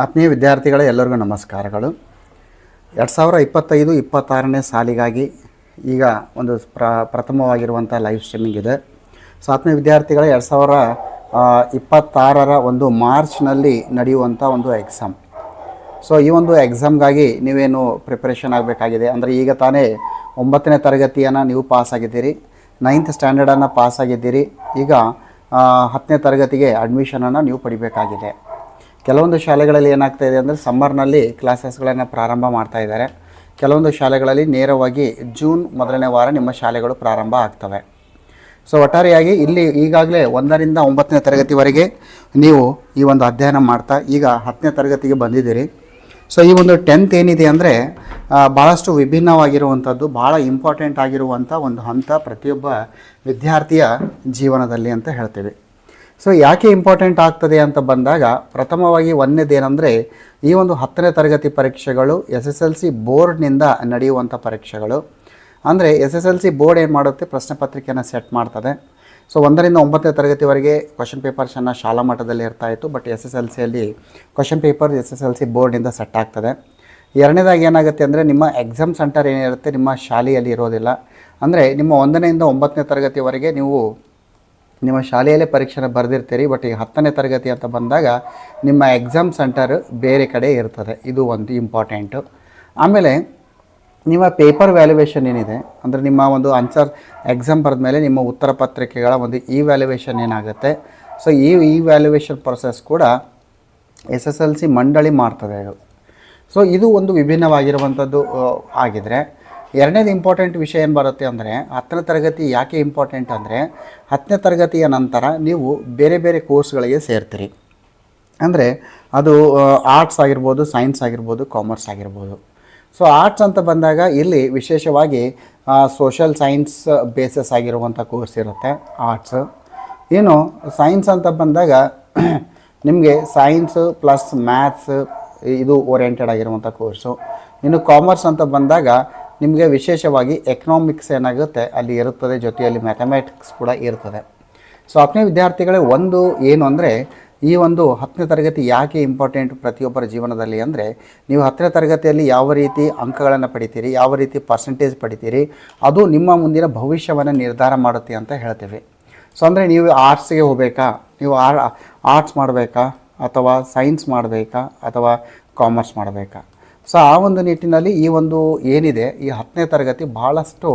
ಆತ್ಮೀಯ ವಿದ್ಯಾರ್ಥಿಗಳೇ, ಎಲ್ಲರಿಗೂ ನಮಸ್ಕಾರಗಳು. ಎರಡು ಸಾವಿರ ಇಪ್ಪತ್ತೈದು, ಇಪ್ಪತ್ತಾರನೇ ಸಾಲಿಗಾಗಿ ಈಗ ಒಂದು ಪ್ರ ಪ್ರಥಮವಾಗಿರುವಂಥ ಲೈವ್ ಸ್ಟ್ರೀಮಿಂಗ್ ಇದೆ. ಸೊ ಆತ್ಮೀಯ ವಿದ್ಯಾರ್ಥಿಗಳ, ಎರಡು ಸಾವಿರ ಇಪ್ಪತ್ತಾರರ ಒಂದು ಮಾರ್ಚ್ನಲ್ಲಿ ನಡೆಯುವಂಥ ಒಂದು ಎಕ್ಸಾಮ್ ಸೊ ಈ ಒಂದು ಎಕ್ಸಾಮ್ಗಾಗಿ ನೀವೇನು ಪ್ರಿಪ್ರೇಷನ್ ಆಗಬೇಕಾಗಿದೆ? ಅಂದರೆ ಈಗ ತಾನೇ ಒಂಬತ್ತನೇ ತರಗತಿಯನ್ನು ನೀವು ಪಾಸ್ ಆಗಿದ್ದೀರಿ. ನೈನ್ತ್ ಸ್ಟ್ಯಾಂಡರ್ಡನ್ನು ಪಾಸ್ ಆಗಿದ್ದೀರಿ. ಈಗ ಹತ್ತನೇ ತರಗತಿಗೆ ಅಡ್ಮಿಷನನ್ನು ನೀವು ಪಡಿಬೇಕಾಗಿದೆ. ಕೆಲವೊಂದು ಶಾಲೆಗಳಲ್ಲಿ ಏನಾಗ್ತಾ ಇದೆ ಅಂದರೆ ಸಮ್ಮರ್ನಲ್ಲಿ ಕ್ಲಾಸಸ್ಗಳನ್ನು ಪ್ರಾರಂಭ ಮಾಡ್ತಾ ಇದ್ದಾರೆ. ಕೆಲವೊಂದು ಶಾಲೆಗಳಲ್ಲಿ ನೇರವಾಗಿ ಜೂನ್ ಮೊದಲನೇ ವಾರ ನಿಮ್ಮ ಶಾಲೆಗಳು ಪ್ರಾರಂಭ ಆಗ್ತವೆ. ಸೊ ಒಟ್ಟಾರೆಯಾಗಿ ಇಲ್ಲಿ ಈಗಾಗಲೇ ಒಂದರಿಂದ ಒಂಬತ್ತನೇ ತರಗತಿವರೆಗೆ ನೀವು ಈ ಒಂದು ಅಧ್ಯಯನ ಮಾಡ್ತಾ, ಈಗ ಹತ್ತನೇ ತರಗತಿಗೆ ಬಂದಿದ್ದೀರಿ. ಸೊ ಈ ಒಂದು ಟೆಂತ್ ಏನಿದೆ ಅಂದರೆ ಭಾಳಷ್ಟು ವಿಭಿನ್ನವಾಗಿರುವಂಥದ್ದು ಭಾಳ ಇಂಪಾರ್ಟೆಂಟ್ ಆಗಿರುವಂಥ ಒಂದು ಹಂತ ಪ್ರತಿಯೊಬ್ಬ ವಿದ್ಯಾರ್ಥಿಯ ಜೀವನದಲ್ಲಿ ಅಂತ ಹೇಳ್ತೀವಿ. ಸೊ ಯಾಕೆ ಇಂಪಾರ್ಟೆಂಟ್ ಆಗ್ತದೆ ಅಂತ ಬಂದಾಗ ಪ್ರಥಮವಾಗಿ ಒಂದನೇದೇನೆಂದರೆ ಈ ಒಂದು ಹತ್ತನೇ ತರಗತಿ ಪರೀಕ್ಷೆಗಳು ಎಸ್ ಎಸ್ ಎಲ್ ಸಿ ಬೋರ್ಡ್ನಿಂದ ನಡೆಯುವಂಥ ಪರೀಕ್ಷೆಗಳು. ಅಂದರೆ S S L C board ಏನು ಮಾಡುತ್ತೆ? ಪ್ರಶ್ನೆ ಪತ್ರಿಕೆಯನ್ನು ಸೆಟ್ ಮಾಡ್ತದೆ. ಸೊ ಒಂದರಿಂದ ಒಂಬತ್ತನೇ ತರಗತಿವರೆಗೆ ಕ್ವಶನ್ ಪೇಪರ್ಸನ್ನು ಶಾಲಾ ಮಟ್ಟದಲ್ಲಿ ಇರ್ತಾ ಇತ್ತು ಬಟ್ ಎಸ್ ಎಸ್ ಎಲ್ ಸಿಯಲ್ಲಿ question paper S S L C ಬೋರ್ಡಿಂದ set ಆಗ್ತದೆ. ಎರಡನೇದಾಗಿ ಏನಾಗುತ್ತೆ ಅಂದರೆ ನಿಮ್ಮ ಎಕ್ಸಾಮ್ ಸೆಂಟರ್ ಏನಿರುತ್ತೆ? ನಿಮ್ಮ ಶಾಲೆಯಲ್ಲಿ ಇರೋದಿಲ್ಲ. ಅಂದರೆ ನಿಮ್ಮ ಒಂದನೆಯಿಂದ ಒಂಬತ್ತನೇ ತರಗತಿವರೆಗೆ ನೀವು ನಿಮ್ಮ ಶಾಲೆಯಲ್ಲೇ ಪರೀಕ್ಷೆನ ಬರೆದಿರ್ತೀರಿ ಬಟ್ ಈಗ ಹತ್ತನೇ ತರಗತಿ ಅಂತ ಬಂದಾಗ ನಿಮ್ಮ ಎಕ್ಸಾಮ್ ಸೆಂಟರ್ ಬೇರೆ ಕಡೆ ಇರ್ತದೆ. ಇದು ಒಂದು ಇಂಪಾರ್ಟೆಂಟು ಆಮೇಲೆ ನಿಮ್ಮ ಪೇಪರ್ ವ್ಯಾಲ್ಯುವೇಷನ್ ಏನಿದೆ? ಅಂದರೆ ನಿಮ್ಮ ಒಂದು ಆನ್ಸರ್ ಎಕ್ಸಾಮ್ ಬರೆದ್ಮೇಲೆ ನಿಮ್ಮ ಉತ್ತರ ಪತ್ರಿಕೆಗಳ ಒಂದು ಇ ವ್ಯಾಲ್ಯುವೇಷನ್ ಏನಾಗುತ್ತೆ? ಸೊ ಈ ಇ ವ್ಯಾಲ್ಯುವೇಷನ್ ಪ್ರೊಸೆಸ್ ಕೂಡ ಎಸ್ ಎಸ್ ಎಲ್ ಸಿ ಮಂಡಳಿ ಮಾಡ್ತದೆ ಅದು. ಸೊ ಇದು ಒಂದು ವಿಭಿನ್ನವಾಗಿರುವಂಥದ್ದು ಆಗಿದ್ರೆ ಎರಡನೇದು ಇಂಪಾರ್ಟೆಂಟ್ ವಿಷಯ ಏನು ಬರುತ್ತೆ ಅಂದರೆ ಹತ್ತನೇ ತರಗತಿ ಯಾಕೆ ಇಂಪಾರ್ಟೆಂಟ್ ಅಂದರೆ ಹತ್ತನೇ ತರಗತಿಯ ನಂತರ ನೀವು ಬೇರೆ ಬೇರೆ ಕೋರ್ಸ್ಗಳಿಗೆ ಸೇರ್ತೀರಿ. ಅಂದರೆ ಅದು ಆರ್ಟ್ಸ್ ಆಗಿರ್ಬೋದು ಸೈನ್ಸ್ ಆಗಿರ್ಬೋದು ಕಾಮರ್ಸ್ ಆಗಿರ್ಬೋದು. ಸೊ ಆರ್ಟ್ಸ್ ಅಂತ ಬಂದಾಗ ಇಲ್ಲಿ ವಿಶೇಷವಾಗಿ ಸೋಷಲ್ ಸೈನ್ಸ್ ಬೇಸಸ್ ಆಗಿರುವಂಥ ಕೋರ್ಸ್ ಇರುತ್ತೆ ಆರ್ಟ್ಸ್ ಏನು ಸೈನ್ಸ್ ಅಂತ ಬಂದಾಗ ನಿಮಗೆ ಸೈನ್ಸ್ ಪ್ಲಸ್ ಮ್ಯಾಥ್ಸ್ ಇದು ಓರಿಯೆಂಟೆಡ್ ಆಗಿರುವಂಥ ಕೋರ್ಸು ಇನ್ನು ಕಾಮರ್ಸ್ ಅಂತ ಬಂದಾಗ ನಿಮಗೆ ವಿಶೇಷವಾಗಿ ಎಕನಾಮಿಕ್ಸ್ ಏನಾಗುತ್ತೆ, ಅಲ್ಲಿ ಇರುತ್ತದೆ, ಜೊತೆಯಲ್ಲಿ ಮ್ಯಾಥಮೆಟಿಕ್ಸ್ ಕೂಡ ಇರ್ತದೆ. ಸೊ ಹತ್ತನೇ ವಿದ್ಯಾರ್ಥಿಗಳೇ, ಒಂದು ಏನು ಅಂದರೆ, ಈ ಒಂದು ಹತ್ತನೇ ತರಗತಿ ಯಾಕೆ ಇಂಪಾರ್ಟೆಂಟ್ ಪ್ರತಿಯೊಬ್ಬರ ಜೀವನದಲ್ಲಿ ಅಂದರೆ, ನೀವು ಹತ್ತನೇ ತರಗತಿಯಲ್ಲಿ ಯಾವ ರೀತಿ ಅಂಕಗಳನ್ನು ಪಡಿತೀರಿ, ಯಾವ ರೀತಿ ಪರ್ಸೆಂಟೇಜ್ ಪಡಿತೀರಿ, ಅದು ನಿಮ್ಮ ಮುಂದಿನ ಭವಿಷ್ಯವನ್ನು ನಿರ್ಧಾರ ಮಾಡುತ್ತೆ ಅಂತ ಹೇಳ್ತೀವಿ. ಸೊ ಅಂದರೆ ನೀವು ಆರ್ಟ್ಸ್ಗೆ ಹೋಗಬೇಕಾ? ನೀವು ಆರ್ ಆರ್ಟ್ಸ್ ಮಾಡಬೇಕಾ? ಅಥವಾ ಸೈನ್ಸ್ ಮಾಡಬೇಕಾ? ಅಥವಾ ಕಾಮರ್ಸ್ ಮಾಡಬೇಕಾ? ಸೊ ಆ ಒಂದು ನಿಟ್ಟಿನಲ್ಲಿ ಈ ಒಂದು ಏನಿದೆ, ಈ ಹತ್ತನೇ ತರಗತಿ ಭಾಳಷ್ಟು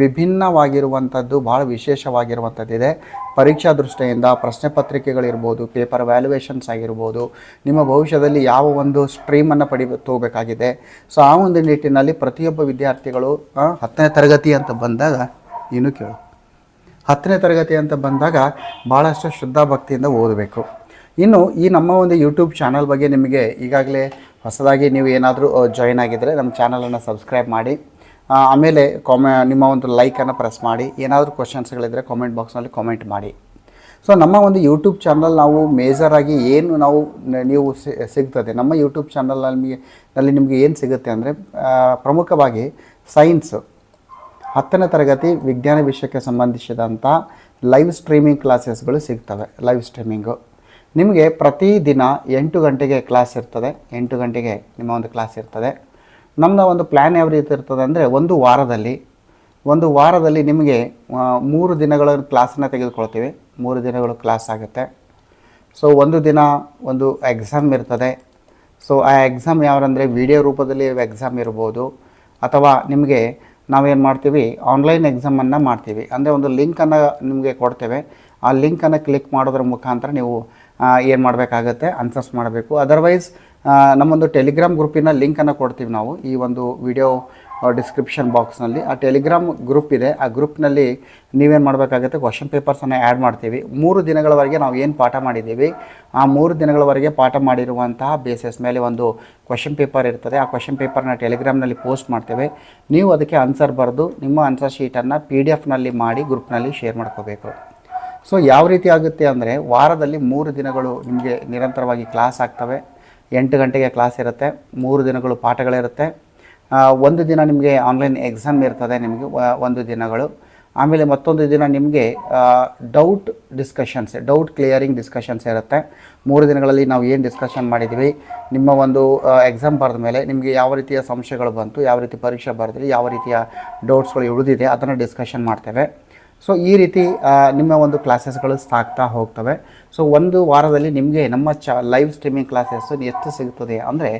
ವಿಭಿನ್ನವಾಗಿರುವಂಥದ್ದು ಭಾಳ ವಿಶೇಷವಾಗಿರುವಂಥದ್ದಿದೆ. ಪರೀಕ್ಷಾ ದೃಷ್ಟಿಯಿಂದ ಪ್ರಶ್ನೆ ಪತ್ರಿಕೆಗಳಿರ್ಬೋದು, ಪೇಪರ್ ವ್ಯಾಲ್ಯುವೇಷನ್ಸ್ ಆಗಿರ್ಬೋದು, ನಿಮ್ಮ ಭವಿಷ್ಯದಲ್ಲಿ ಯಾವ ಒಂದು ಸ್ಟ್ರೀಮನ್ನು ಪಡಿ ತಗೋಬೇಕಾಗಿದೆ. ಸೊ ಆ ಒಂದು ನಿಟ್ಟಿನಲ್ಲಿ ಪ್ರತಿಯೊಬ್ಬ ವಿದ್ಯಾರ್ಥಿಗಳು ಹತ್ತನೇ ತರಗತಿ ಅಂತ ಬಂದಾಗ ಏನು ಕೇಳು. ಹತ್ತನೇ ತರಗತಿ ಅಂತ ಬಂದಾಗ ಭಾಳಷ್ಟು ಶ್ರದ್ಧಾಭಕ್ತಿಯಿಂದ ಓದಬೇಕು. ಇನ್ನು ಈ ನಮ್ಮ ಒಂದು ಯೂಟ್ಯೂಬ್ ಚಾನಲ್ ಬಗ್ಗೆ ನಿಮಗೆ ಈಗಾಗಲೇ ಹೊಸದಾಗಿ ನೀವು ಏನಾದರೂ ಜಾಯಿನ್ ಆಗಿದ್ದರೆ ನಮ್ಮ ಚಾನಲನ್ನು ಸಬ್ಸ್ಕ್ರೈಬ್ ಮಾಡಿ. ಆಮೇಲೆ ಕಾಮೆ ನಿಮ್ಮ ಒಂದು ಲೈಕನ್ನು ಪ್ರೆಸ್ ಮಾಡಿ. ಏನಾದರೂ ಕ್ವಶನ್ಸ್ಗಳಿದ್ದರೆ ಕಾಮೆಂಟ್ ಬಾಕ್ಸ್ನಲ್ಲಿ ಕಾಮೆಂಟ್ ಮಾಡಿ. ಸೊ ನಮ್ಮ ಒಂದು ಯೂಟ್ಯೂಬ್ ಚಾನಲ್ ನಾವು ಮೇಜರಾಗಿ ಏನು ನಾವು ನೀವು ಸಿಗ್ತದೆ. ನಮ್ಮ ಯೂಟ್ಯೂಬ್ ಚಾನಲ್ ನಿಮಗೆ, ನಲ್ಲಿ ನಿಮಗೆ ಏನು ಸಿಗುತ್ತೆ ಅಂದರೆ ಪ್ರಮುಖವಾಗಿ ಸೈನ್ಸು ಹತ್ತನೇ ತರಗತಿ ವಿಜ್ಞಾನ ವಿಷಯಕ್ಕೆ ಸಂಬಂಧಿಸಿದಂಥ ಲೈವ್ ಸ್ಟ್ರೀಮಿಂಗ್ ಕ್ಲಾಸಸ್ಗಳು ಸಿಗ್ತವೆ. ಲೈವ್ ಸ್ಟ್ರೀಮಿಂಗು ನಿಮಗೆ ಪ್ರತಿದಿನ ಎಂಟು ಗಂಟೆಗೆ ಕ್ಲಾಸ್ ಇರ್ತದೆ. ಎಂಟು ಗಂಟೆಗೆ ನಿಮ್ಮ ಒಂದು ಕ್ಲಾಸ್ ಇರ್ತದೆ. ನಮ್ಮದು ಒಂದು ಪ್ಲ್ಯಾನ್ ಯಾವ ರೀತಿ ಇರ್ತದೆ ಅಂದರೆ ಒಂದು ವಾರದಲ್ಲಿ. ಒಂದು ವಾರದಲ್ಲಿ ನಿಮಗೆ ಮೂರು ದಿನಗಳ ಕ್ಲಾಸನ್ನು ತೆಗೆದುಕೊಳ್ತೀವಿ. ಮೂರು ದಿನಗಳು ಕ್ಲಾಸ್ ಆಗುತ್ತೆ. ಸೊ ಒಂದು ದಿನ ಒಂದು ಎಕ್ಸಾಮ್ ಇರ್ತದೆ. ಸೊ ಆ ಎಕ್ಸಾಮ್ ಯಾವಂದರೆ ವಿಡಿಯೋ ರೂಪದಲ್ಲಿ ಎಕ್ಸಾಮ್ ಇರ್ಬೋದು. ಅಥವಾ ನಿಮಗೆ ನಾವೇನು ಮಾಡ್ತೀವಿ ಆನ್ಲೈನ್ ಎಕ್ಸಾಮನ್ನು ಮಾಡ್ತೀವಿ. ಅಂದರೆ ಒಂದು ಲಿಂಕನ್ನು ನಿಮಗೆ ಕೊಡ್ತೇವೆ. ಆ ಲಿಂಕನ್ನು ಕ್ಲಿಕ್ ಮಾಡೋದ್ರ ಮುಖಾಂತರ ನೀವು ಏನು ಮಾಡಬೇಕಾಗತ್ತೆ ಆನ್ಸರ್ಸ್ ಮಾಡಬೇಕು. ಅದರ್ವೈಸ್ ನಮ್ಮೊಂದು ಟೆಲಿಗ್ರಾಮ್ ಗ್ರೂಪಿನ ಲಿಂಕನ್ನು ಕೊಡ್ತೀವಿ ನಾವು ಈ ಒಂದು ವಿಡಿಯೋ ಡಿಸ್ಕ್ರಿಪ್ಷನ್ ಬಾಕ್ಸ್ನಲ್ಲಿ ಆ ಟೆಲಿಗ್ರಾಮ್ ಗ್ರೂಪ್ ಇದೆ. ಆ ಗ್ರೂಪ್ನಲ್ಲಿ ನೀವೇನು ಮಾಡಬೇಕಾಗುತ್ತೆ ಕ್ವಶನ್ ಪೇಪರ್ಸನ್ನು ಆ್ಯಡ್ ಮಾಡ್ತೀವಿ. ಮೂರು ದಿನಗಳವರೆಗೆ ನಾವು ಏನು ಪಾಠ ಮಾಡಿದ್ದೀವಿ, ಆ ಮೂರು ದಿನಗಳವರೆಗೆ ಪಾಠ ಮಾಡಿರುವಂತಹ ಬೇಸಿಸ್ ಮೇಲೆ ಒಂದು ಕ್ವಶನ್ ಪೇಪರ್ ಇರ್ತದೆ. ಆ ಕ್ವಶನ್ ಪೇಪರ್ನ ಟೆಲಿಗ್ರಾಮ್ನಲ್ಲಿ ಪೋಸ್ಟ್ ಮಾಡ್ತೇವೆ. ನೀವು ಅದಕ್ಕೆ ಆನ್ಸರ್ ಬರೆದು ನಿಮ್ಮ ಆನ್ಸರ್ ಶೀಟನ್ನು ಪಿ ಡಿ ಎಫ್ನಲ್ಲಿ ಮಾಡಿ ಗ್ರೂಪ್ನಲ್ಲಿ ಶೇರ್ ಮಾಡ್ಕೋಬೇಕು. ಸೊ ಯಾವ ರೀತಿ ಆಗುತ್ತೆ ಅಂದರೆ ವಾರದಲ್ಲಿ ಮೂರು ದಿನಗಳು ನಿಮಗೆ ನಿರಂತರವಾಗಿ ಕ್ಲಾಸ್ ಆಗ್ತವೆ. ಎಂಟು ಗಂಟೆಗೆ ಕ್ಲಾಸ್ ಇರುತ್ತೆ, ಮೂರು ದಿನಗಳು ಪಾಠಗಳಿರುತ್ತೆ. ಒಂದು ದಿನ ನಿಮಗೆ ಆನ್ಲೈನ್ ಎಕ್ಸಾಮ್ ಇರ್ತದೆ ನಿಮಗೆ ಒಂದು ದಿನಗಳು. ಆಮೇಲೆ ಮತ್ತೊಂದು ದಿನ ನಿಮಗೆ doubt discussions doubt clearing discussions ಇರುತ್ತೆ. ಮೂರು ದಿನಗಳಲ್ಲಿ ನಾವು ಏನು ಡಿಸ್ಕಷನ್ ಮಾಡಿದ್ವಿ, ನಿಮ್ಮ ಒಂದು ಎಕ್ಸಾಮ್ ಬರೆದ ಮೇಲೆ ನಿಮಗೆ ಯಾವ ರೀತಿಯ ಸಂಶಯಗಳು ಬಂತು, ಯಾವ ರೀತಿ ಪರೀಕ್ಷೆ ಬರೆದ್ರಿ, ಯಾವ ರೀತಿಯ ಡೌಟ್ಸ್ಗಳು ಉಳಿದಿದೆ, ಅದನ್ನು ಡಿಸ್ಕಷನ್ ಮಾಡ್ತೇವೆ. ಸೊ ಈ ರೀತಿ ನಿಮ್ಮ ಒಂದು ಕ್ಲಾಸಸ್ಗಳು ಸಾಕ್ತಾ ಹೋಗ್ತವೆ. ಸೊ ಒಂದು ವಾರದಲ್ಲಿ ನಿಮಗೆ ನಮ್ಮ ಚ ಲೈವ್ ಸ್ಟ್ರೀಮಿಂಗ್ ಕ್ಲಾಸಸ್ಸು ಎಷ್ಟು ಸಿಗ್ತದೆ ಅಂದರೆ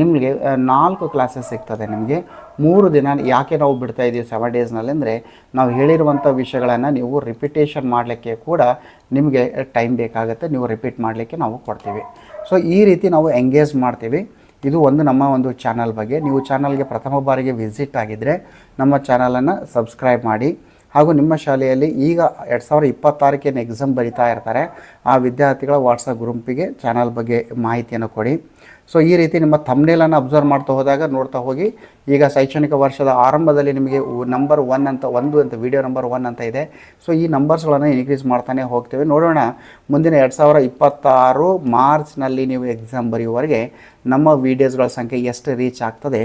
ನಿಮಗೆ ನಾಲ್ಕು ಕ್ಲಾಸಸ್ ಸಿಗ್ತದೆ ನಿಮಗೆ. ಮೂರು ದಿನ ಯಾಕೆ ನಾವು ಬಿಡ್ತಾ ಇದ್ದೀವಿ ಸೆವೆನ್ ಡೇಸ್ನಲ್ಲಿ ಅಂದರೆ ನಾವು ಹೇಳಿರುವಂಥ ವಿಷಯಗಳನ್ನು ನೀವು ರಿಪಿಟೇಷನ್ ಮಾಡಲಿಕ್ಕೆ ಕೂಡ ನಿಮಗೆ ಟೈಮ್ ಬೇಕಾಗುತ್ತೆ. ನೀವು ರಿಪೀಟ್ ಮಾಡಲಿಕ್ಕೆ ನಾವು ಕೊಡ್ತೀವಿ. ಸೊ ಈ ರೀತಿ ನಾವು ಎಂಗೇಜ್ ಮಾಡ್ತೀವಿ. ಇದು ಒಂದು ನಮ್ಮ ಒಂದು ಚಾನಲ್ ಬಗ್ಗೆ. ನೀವು ಚಾನಲ್ಗೆ ಪ್ರಥಮ ಬಾರಿಗೆ ವಿಸಿಟ್ ಆಗಿದ್ದರೆ ನಮ್ಮ ಚಾನಲನ್ನು ಸಬ್ಸ್ಕ್ರೈಬ್ ಮಾಡಿ. ಹಾಗೂ ನಿಮ್ಮ ಶಾಲೆಯಲ್ಲಿ ಈಗ ಎರಡು ಸಾವಿರದ ಇಪ್ಪತ್ತಾರಕ್ಕೇನು ಎಕ್ಸಾಮ್ ಬರಿತಾ ಇರ್ತಾರೆ, ಆ ವಿದ್ಯಾರ್ಥಿಗಳ ವಾಟ್ಸಪ್ ಗ್ರೂಪಿಗೆ ಚಾನಲ್ ಬಗ್ಗೆ ಮಾಹಿತಿಯನ್ನು ಕೊಡಿ. ಸೊ ಈ ರೀತಿ ನಿಮ್ಮ ಥಂಬ್ನೇಲನ್ನು ಅಬ್ಸರ್ವ್ ಮಾಡ್ತಾ ಹೋದಾಗ ನೋಡ್ತಾ ಹೋಗಿ. ಈಗ ಶೈಕ್ಷಣಿಕ ವರ್ಷದ ಆರಂಭದಲ್ಲಿ ನಿಮಗೆ ನಂಬರ್ ಒನ್ ಅಂತ, ಒಂದು ಅಂತ ವಿಡಿಯೋ ನಂಬರ್ ಒನ್ ಅಂತ ಇದೆ. ಸೊ ಈ ನಂಬರ್ಸ್ಗಳನ್ನು ಇನ್ಕ್ರೀಸ್ ಮಾಡ್ತಾನೆ ಹೋಗ್ತೇವೆ. ನೋಡೋಣ, ಮುಂದಿನ ಎರಡು ಸಾವಿರ ಇಪ್ಪತ್ತಾರು ಮಾರ್ಚ್ನಲ್ಲಿ ನೀವು ಎಕ್ಸಾಮ್ ಬರೆಯುವವರೆಗೆ ನಮ್ಮ ವೀಡಿಯೋಸ್ಗಳ ಸಂಖ್ಯೆ ಎಷ್ಟು ರೀಚ್ ಆಗ್ತದೆ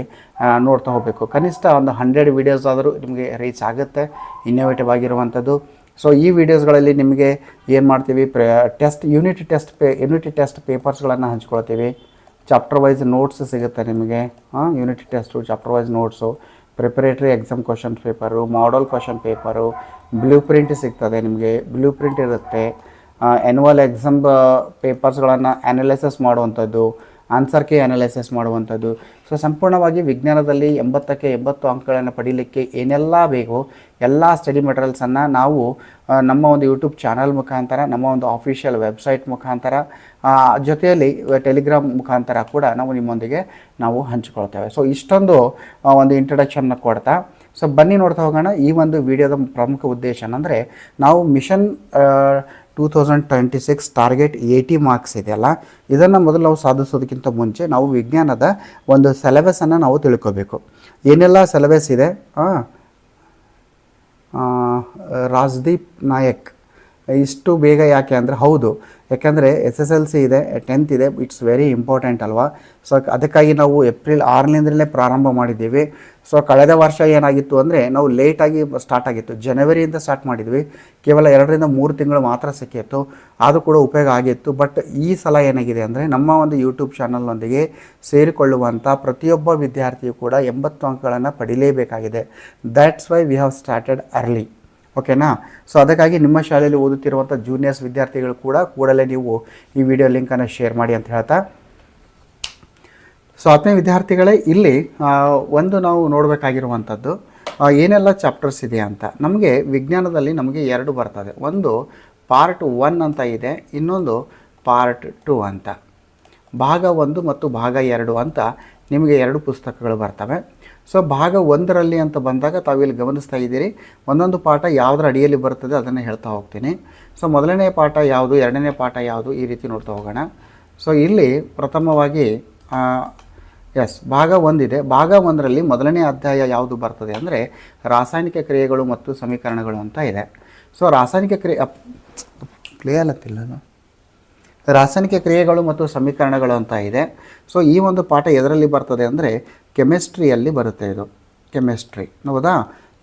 ನೋಡ್ತಾ ಹೋಗಬೇಕು. ಕನಿಷ್ಠ ಒಂದು ಹಂಡ್ರೆಡ್ ವೀಡಿಯೋಸ್ ಆದರೂ ನಿಮಗೆ ರೀಚ್ ಆಗುತ್ತೆ ಇನ್ನೋವೇಟಿವ್ ಆಗಿರುವಂಥದ್ದು. ಸೊ ಈ ವೀಡಿಯೋಸ್ಗಳಲ್ಲಿ ನಿಮಗೆ ಏನು ಮಾಡ್ತೀವಿ, ಪ್ರ ಟೆಸ್ಟ್ ಯೂನಿಟ್ ಟೆಸ್ಟ್ ಪೇ ಯೂನಿಟ್ ಟೆಸ್ಟ್ ಪೇಪರ್ಸ್ಗಳನ್ನು ಹಂಚ್ಕೊಳ್ತೀವಿ. ಚಾಪ್ಟರ್ ವೈಸ್ ನೋಟ್ಸ್ ಸಿಗುತ್ತೆ ನಿಮಗೆ. ಹಾಂ unit test chapter wise notes preparatory exam question paper model question paper blue print ಸಿಗ್ತದೆ ನಿಮಗೆ. ಬ್ಲೂ ಪ್ರಿಂಟ್ ಇರುತ್ತೆ ಆ್ಯನ್ಯುವಲ್ ಎಕ್ಸಾಮ್ ಪೇಪರ್ಸ್ಗಳನ್ನು ಅನಾಲಿಸಿಸ್ ಮಾಡುವಂಥದ್ದು. ಆನ್ಸರ್ ಕೆ ಅನಾಲಿಸಿಸ್ ಮಾಡುವಂಥದ್ದು. ಸೊ ಸಂಪೂರ್ಣವಾಗಿ ವಿಜ್ಞಾನದಲ್ಲಿ ಎಂಬತ್ತಕ್ಕೆ ಎಂಬತ್ತು ಅಂಕಗಳನ್ನು ಪಡೀಲಿಕ್ಕೆ ಏನೆಲ್ಲ ಬೇಕು ಎಲ್ಲ ಸ್ಟಡಿ ಮೆಟೀರಿಯಲ್ಸನ್ನು ನಾವು ನಮ್ಮ ಒಂದು ಯೂಟ್ಯೂಬ್ ಚಾನಲ್ ಮುಖಾಂತರ, ನಮ್ಮ ಒಂದು ಆಫೀಷಿಯಲ್ ವೆಬ್ಸೈಟ್ ಮುಖಾಂತರ ಜೊತೆಯಲ್ಲಿ ಟೆಲಿಗ್ರಾಮ್ ಮುಖಾಂತರ ಕೂಡ ನಾವು ನಿಮ್ಮೊಂದಿಗೆ ನಾವು ಹಂಚಿಕೊಳ್ತೇವೆ. ಸೊ ಇಷ್ಟೊಂದು ಒಂದು ಇಂಟ್ರಡಕ್ಷನ್ನ ಕೊಡ್ತಾ. ಸೊ ಬನ್ನಿ ನೋಡ್ತಾ ಹೋಗೋಣ. ಈ ಒಂದು ವಿಡಿಯೋದ ಪ್ರಮುಖ ಉದ್ದೇಶ ಅಂದರೆ ನಾವು mission two thousand twenty six target eighty marks ಇದೆಯಲ್ಲ ಇದನ್ನು ಮೊದಲು ನಾವು ಸಾಧಿಸೋದಕ್ಕಿಂತ ಮುಂಚೆ ನಾವು ವಿಜ್ಞಾನದ ಒಂದು ಸಿಲೆಬಸನ್ನು ನಾವು ತಿಳ್ಕೋಬೇಕು. ಏನೆಲ್ಲ ಸೆಲೆಬಸ್ ಇದೆ? ರಾಜ್ದೀಪ್ ನಾಯಕ್. ಇಷ್ಟು ಬೇಗ ಯಾಕೆ ಅಂದರೆ ಹೌದು. ಯಾಕೆಂದರೆ ಎಸ್ ಎಸ್ ಎಲ್ ಸಿ ಇದೆ ಟೆಂತ್ ಇದೆ ಇಟ್ಸ್ ವೆರಿ ಇಂಪಾರ್ಟೆಂಟ್ ಅಲ್ವಾ? ಸೊ ಅದಕ್ಕಾಗಿ ನಾವು ಏಪ್ರಿಲ್ ಆರರಿಂದಲೇ ಪ್ರಾರಂಭ ಮಾಡಿದ್ದೀವಿ. ಸೊ ಕಳೆದ ವರ್ಷ ಏನಾಗಿತ್ತು ಅಂದರೆ ನಾವು ಲೇಟಾಗಿ ಸ್ಟಾರ್ಟ್ ಆಗಿತ್ತು. ಜನವರಿಯಿಂದ ಸ್ಟಾರ್ಟ್ ಮಾಡಿದ್ವಿ. ಕೇವಲ ಎರಡರಿಂದ ಮೂರು ತಿಂಗಳು ಮಾತ್ರ ಸಿಕ್ಕಿತ್ತು ಅದು ಕೂಡ ಉಪಯೋಗ ಆಗಿತ್ತು. ಬಟ್ ಈ ಸಲ ಏನಾಗಿದೆ ಅಂದರೆ ನಮ್ಮ ಒಂದು ಯೂಟ್ಯೂಬ್ ಚಾನಲ್ನೊಂದಿಗೆ ಸೇರಿಕೊಳ್ಳುವಂಥ ಪ್ರತಿಯೊಬ್ಬ ವಿದ್ಯಾರ್ಥಿಯು ಕೂಡ ಎಂಬತ್ತು ಅಂಕಗಳನ್ನು ಪಡೀಲೇಬೇಕಾಗಿದೆ. That's why we have started early ಓಕೆನಾ? ಸೊ ಅದಕ್ಕಾಗಿ ನಿಮ್ಮ ಶಾಲೆಯಲ್ಲಿ ಓದುತ್ತಿರುವಂಥ ಜೂನಿಯರ್ಸ್ ವಿದ್ಯಾರ್ಥಿಗಳು ಕೂಡ ಕೂಡಲೇ ನೀವು ಈ ವಿಡಿಯೋ ಲಿಂಕನ್ನು ಶೇರ್ ಮಾಡಿ ಅಂತ ಹೇಳ್ತಾ. ಸೊ ಆತ್ಮೀಯ ವಿದ್ಯಾರ್ಥಿಗಳೇ, ಇಲ್ಲಿ ಒಂದು ನಾವು ನೋಡಬೇಕಾಗಿರುವಂಥದ್ದು ಏನೆಲ್ಲ ಚಾಪ್ಟರ್ಸ್ ಇದೆ ಅಂತ. ನಮಗೆ ವಿಜ್ಞಾನದಲ್ಲಿ ನಮಗೆ ಎರಡು ಬರ್ತದೆ. ಒಂದು ಪಾರ್ಟ್ ಒನ್ ಅಂತ ಇದೆ, ಇನ್ನೊಂದು ಪಾರ್ಟ್ ಟು ಅಂತ. ಭಾಗ ಒಂದು ಮತ್ತು ಭಾಗ ಎರಡು ಅಂತ ನಿಮಗೆ ಎರಡು ಪುಸ್ತಕಗಳು ಬರ್ತವೆ. ಸೊ ಭಾಗ ಒಂದರಲ್ಲಿ ಅಂತ ಬಂದಾಗ ತಾವಿಲ್ಲಿ ಗಮನಿಸ್ತಾ ಇದ್ದೀರಿ. ಒಂದೊಂದು ಪಾಠ ಯಾವುದರ ಅಡಿಯಲ್ಲಿ ಬರ್ತದೆ ಅದನ್ನು ಹೇಳ್ತಾ ಹೋಗ್ತೀನಿ. ಸೊ ಮೊದಲನೇ ಪಾಠ ಯಾವುದು, ಎರಡನೇ ಪಾಠ ಯಾವುದು ಈ ರೀತಿ ನೋಡ್ತಾ ಹೋಗೋಣ. ಸೊ ಇಲ್ಲಿ ಪ್ರಥಮವಾಗಿ ಎಸ್ ಭಾಗ ಒಂದಿದೆ. ಭಾಗ ಒಂದರಲ್ಲಿ ಮೊದಲನೇ ಅಧ್ಯಾಯ ಯಾವುದು ಬರ್ತದೆ ಅಂದರೆ ರಾಸಾಯನಿಕ ಕ್ರಿಯೆಗಳು ಮತ್ತು ಸಮೀಕರಣಗಳು ಅಂತ ಇದೆ. ಸೊ ರಾಸಾಯನಿಕ ಕ್ರಿಯೆ ಪ್ಲೇ ಅಲ್ಲತ್ತಿಲ್ಲ ರಾಸಾಯನಿಕ ಕ್ರಿಯೆಗಳು ಮತ್ತು ಸಮೀಕರಣಗಳು ಅಂತ ಇದೆ. ಸೊ ಈ ಒಂದು ಪಾಠ ಎದರಲ್ಲಿ ಬರ್ತದೆ ಅಂದರೆ ಕೆಮಿಸ್ಟ್ರಿಯಲ್ಲಿ ಬರುತ್ತೆ ಇದು. ಕೆಮಿಸ್ಟ್ರಿ. ಹೌದಾ?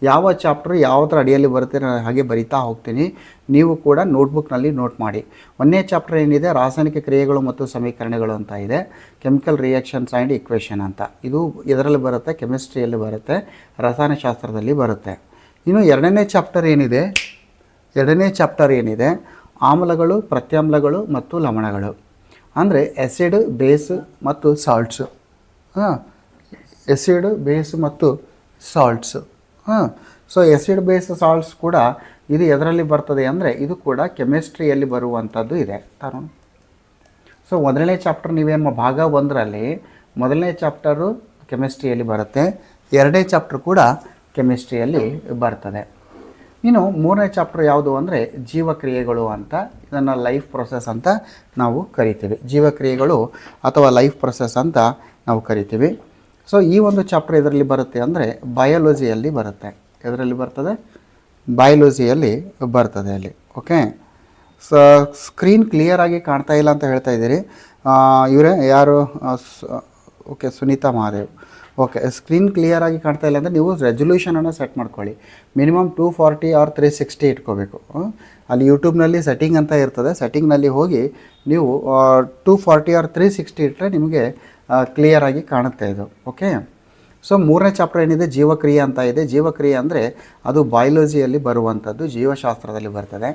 ಯಾವ ಚಾಪ್ಟರ್ ಥರ ಅಡಿಯಲ್ಲಿ ಬರುತ್ತೆ ನಾನು ಹಾಗೆ ಬರಿತಾ ಹೋಗ್ತೀನಿ. ನೀವು ಕೂಡ ನೋಟ್ಬುಕ್ನಲ್ಲಿ ನೋಟ್ ಮಾಡಿ. ಒಂದನೇ ಚಾಪ್ಟರ್ ಏನಿದೆ? ರಾಸಾಯನಿಕ ಕ್ರಿಯೆಗಳು ಮತ್ತು ಸಮೀಕರಣಗಳು ಅಂತ ಇದೆ. ಕೆಮಿಕಲ್ ರಿಯಾಕ್ಷನ್ಸ್ ಆ್ಯಂಡ್ ಇಕ್ವೇಷನ್ ಅಂತ. ಇದು ಇದರಲ್ಲಿ ಬರುತ್ತೆ? ಕೆಮಿಸ್ಟ್ರಿಯಲ್ಲಿ ಬರುತ್ತೆ. ರಸಾಯನಶಾಸ್ತ್ರದಲ್ಲಿ ಬರುತ್ತೆ. ಇನ್ನು ಎರಡನೇ ಚಾಪ್ಟರ್ ಏನಿದೆ? ಎರಡನೇ ಚಾಪ್ಟರ್ ಏನಿದೆ? ಆಮ್ಲಗಳು, ಪ್ರತ್ಯಾಮ್ಲಗಳು ಮತ್ತು ಲವಣಗಳು. ಅಂದರೆ ಎಸಿಡ್ ಬೇಸ್ ಮತ್ತು ಸಾಲ್ಟ್ಸು ಹಾಂ. ಎಸಿಡ್ ಬೇಸ್ ಮತ್ತು ಸಾಲ್ಟ್ಸು ಹಾಂ. ಸೊ ಎಸಿಡ್ ಬೇಸ್ ಸಾಲ್ಟ್ಸ್ ಕೂಡ ಇದು ಎದರಲ್ಲಿ ಬರ್ತದೆ ಅಂದರೆ ಇದು ಕೂಡ ಕೆಮಿಸ್ಟ್ರಿಯಲ್ಲಿ ಬರುವಂಥದ್ದು ಇದೆ. ತರುಣ್. ಸೊ ಮೊದಲನೇ ಚಾಪ್ಟರ್ ನೀವೇನು ಭಾಗ ಒಂದರಲ್ಲಿ ಮೊದಲನೇ ಚಾಪ್ಟರು ಕೆಮಿಸ್ಟ್ರಿಯಲ್ಲಿ ಬರುತ್ತೆ. ಎರಡನೇ ಚಾಪ್ಟರ್ ಕೂಡ ಕೆಮಿಸ್ಟ್ರಿಯಲ್ಲಿ ಬರ್ತದೆ. ಇನ್ನು ಮೂರನೇ ಚಾಪ್ಟರ್ ಯಾವುದು ಅಂದರೆ ಜೀವಕ್ರಿಯೆಗಳು ಅಂತ, ಇದನ್ನು ಲೈಫ್ ಪ್ರೊಸೆಸ್ ಅಂತ ನಾವು ಕರಿತೀವಿ. ಜೀವಕ್ರಿಯೆಗಳು ಅಥವಾ ಲೈಫ್ ಪ್ರೊಸೆಸ್ ಅಂತ ನಾವು ಕರಿತೀವಿ. ಸೊ ಈ ಒಂದು ಚಾಪ್ಟರ್ ಇದರಲ್ಲಿ ಬರುತ್ತೆ ಅಂದರೆ ಬಯಾಲಜಿಯಲ್ಲಿ ಬರುತ್ತೆ. ಇದರಲ್ಲಿ ಬರ್ತದೆ? ಬಯಾಲಜಿಯಲ್ಲಿ ಬರ್ತದೆ ಅಲ್ಲಿ. ಓಕೆ ಸ ಸ್ಕ್ರೀನ್ ಕ್ಲಿಯರ್ ಆಗಿ ಕಾಣ್ತಾ ಇಲ್ಲ ಅಂತ ಹೇಳ್ತಾ ಇದ್ದೀರಿ. ಇವರೇ, ಯಾರು? Okay Sunita Mahadev. Okay screen clear ಆಗಿ ಕಾಣ್ತಾ ಇಲ್ಲ ಅಂದರೆ ನೀವು ರೆಸೊಲ್ಯೂಷನನ್ನು ಸೆಟ್ ಮಾಡ್ಕೊಳ್ಳಿ. Minimum two forty or three sixty ಇಟ್ಕೋಬೇಕು? ಅಲ್ಲಿ ಯೂಟ್ಯೂಬ್ನಲ್ಲಿ ಸೆಟ್ಟಿಂಗ್ ಅಂತ ಇರ್ತದೆ. ಸೆಟ್ಟಿಂಗ್ನಲ್ಲಿ ಹೋಗಿ ನೀವು two forty or three sixty ಇಟ್ಟರೆ ನಿಮಗೆ ಕ್ಲಿಯರ್ ಆಗಿ ಕಾಣುತ್ತೆ ಇದು. ಓಕೆ ಸೊ ಮೂರನೇ ಚಾಪ್ಟರ್ ಏನಿದೆ? ಜೀವಕ್ರಿಯೆ ಅಂತ ಇದೆ. ಜೀವಕ್ರಿಯೆ ಅಂದರೆ ಅದು ಬಯಾಲಜಿಯಲ್ಲಿ ಬರುವಂಥದ್ದು ಜೀವಶಾಸ್ತ್ರದಲ್ಲಿ ಬರ್ತದೆ.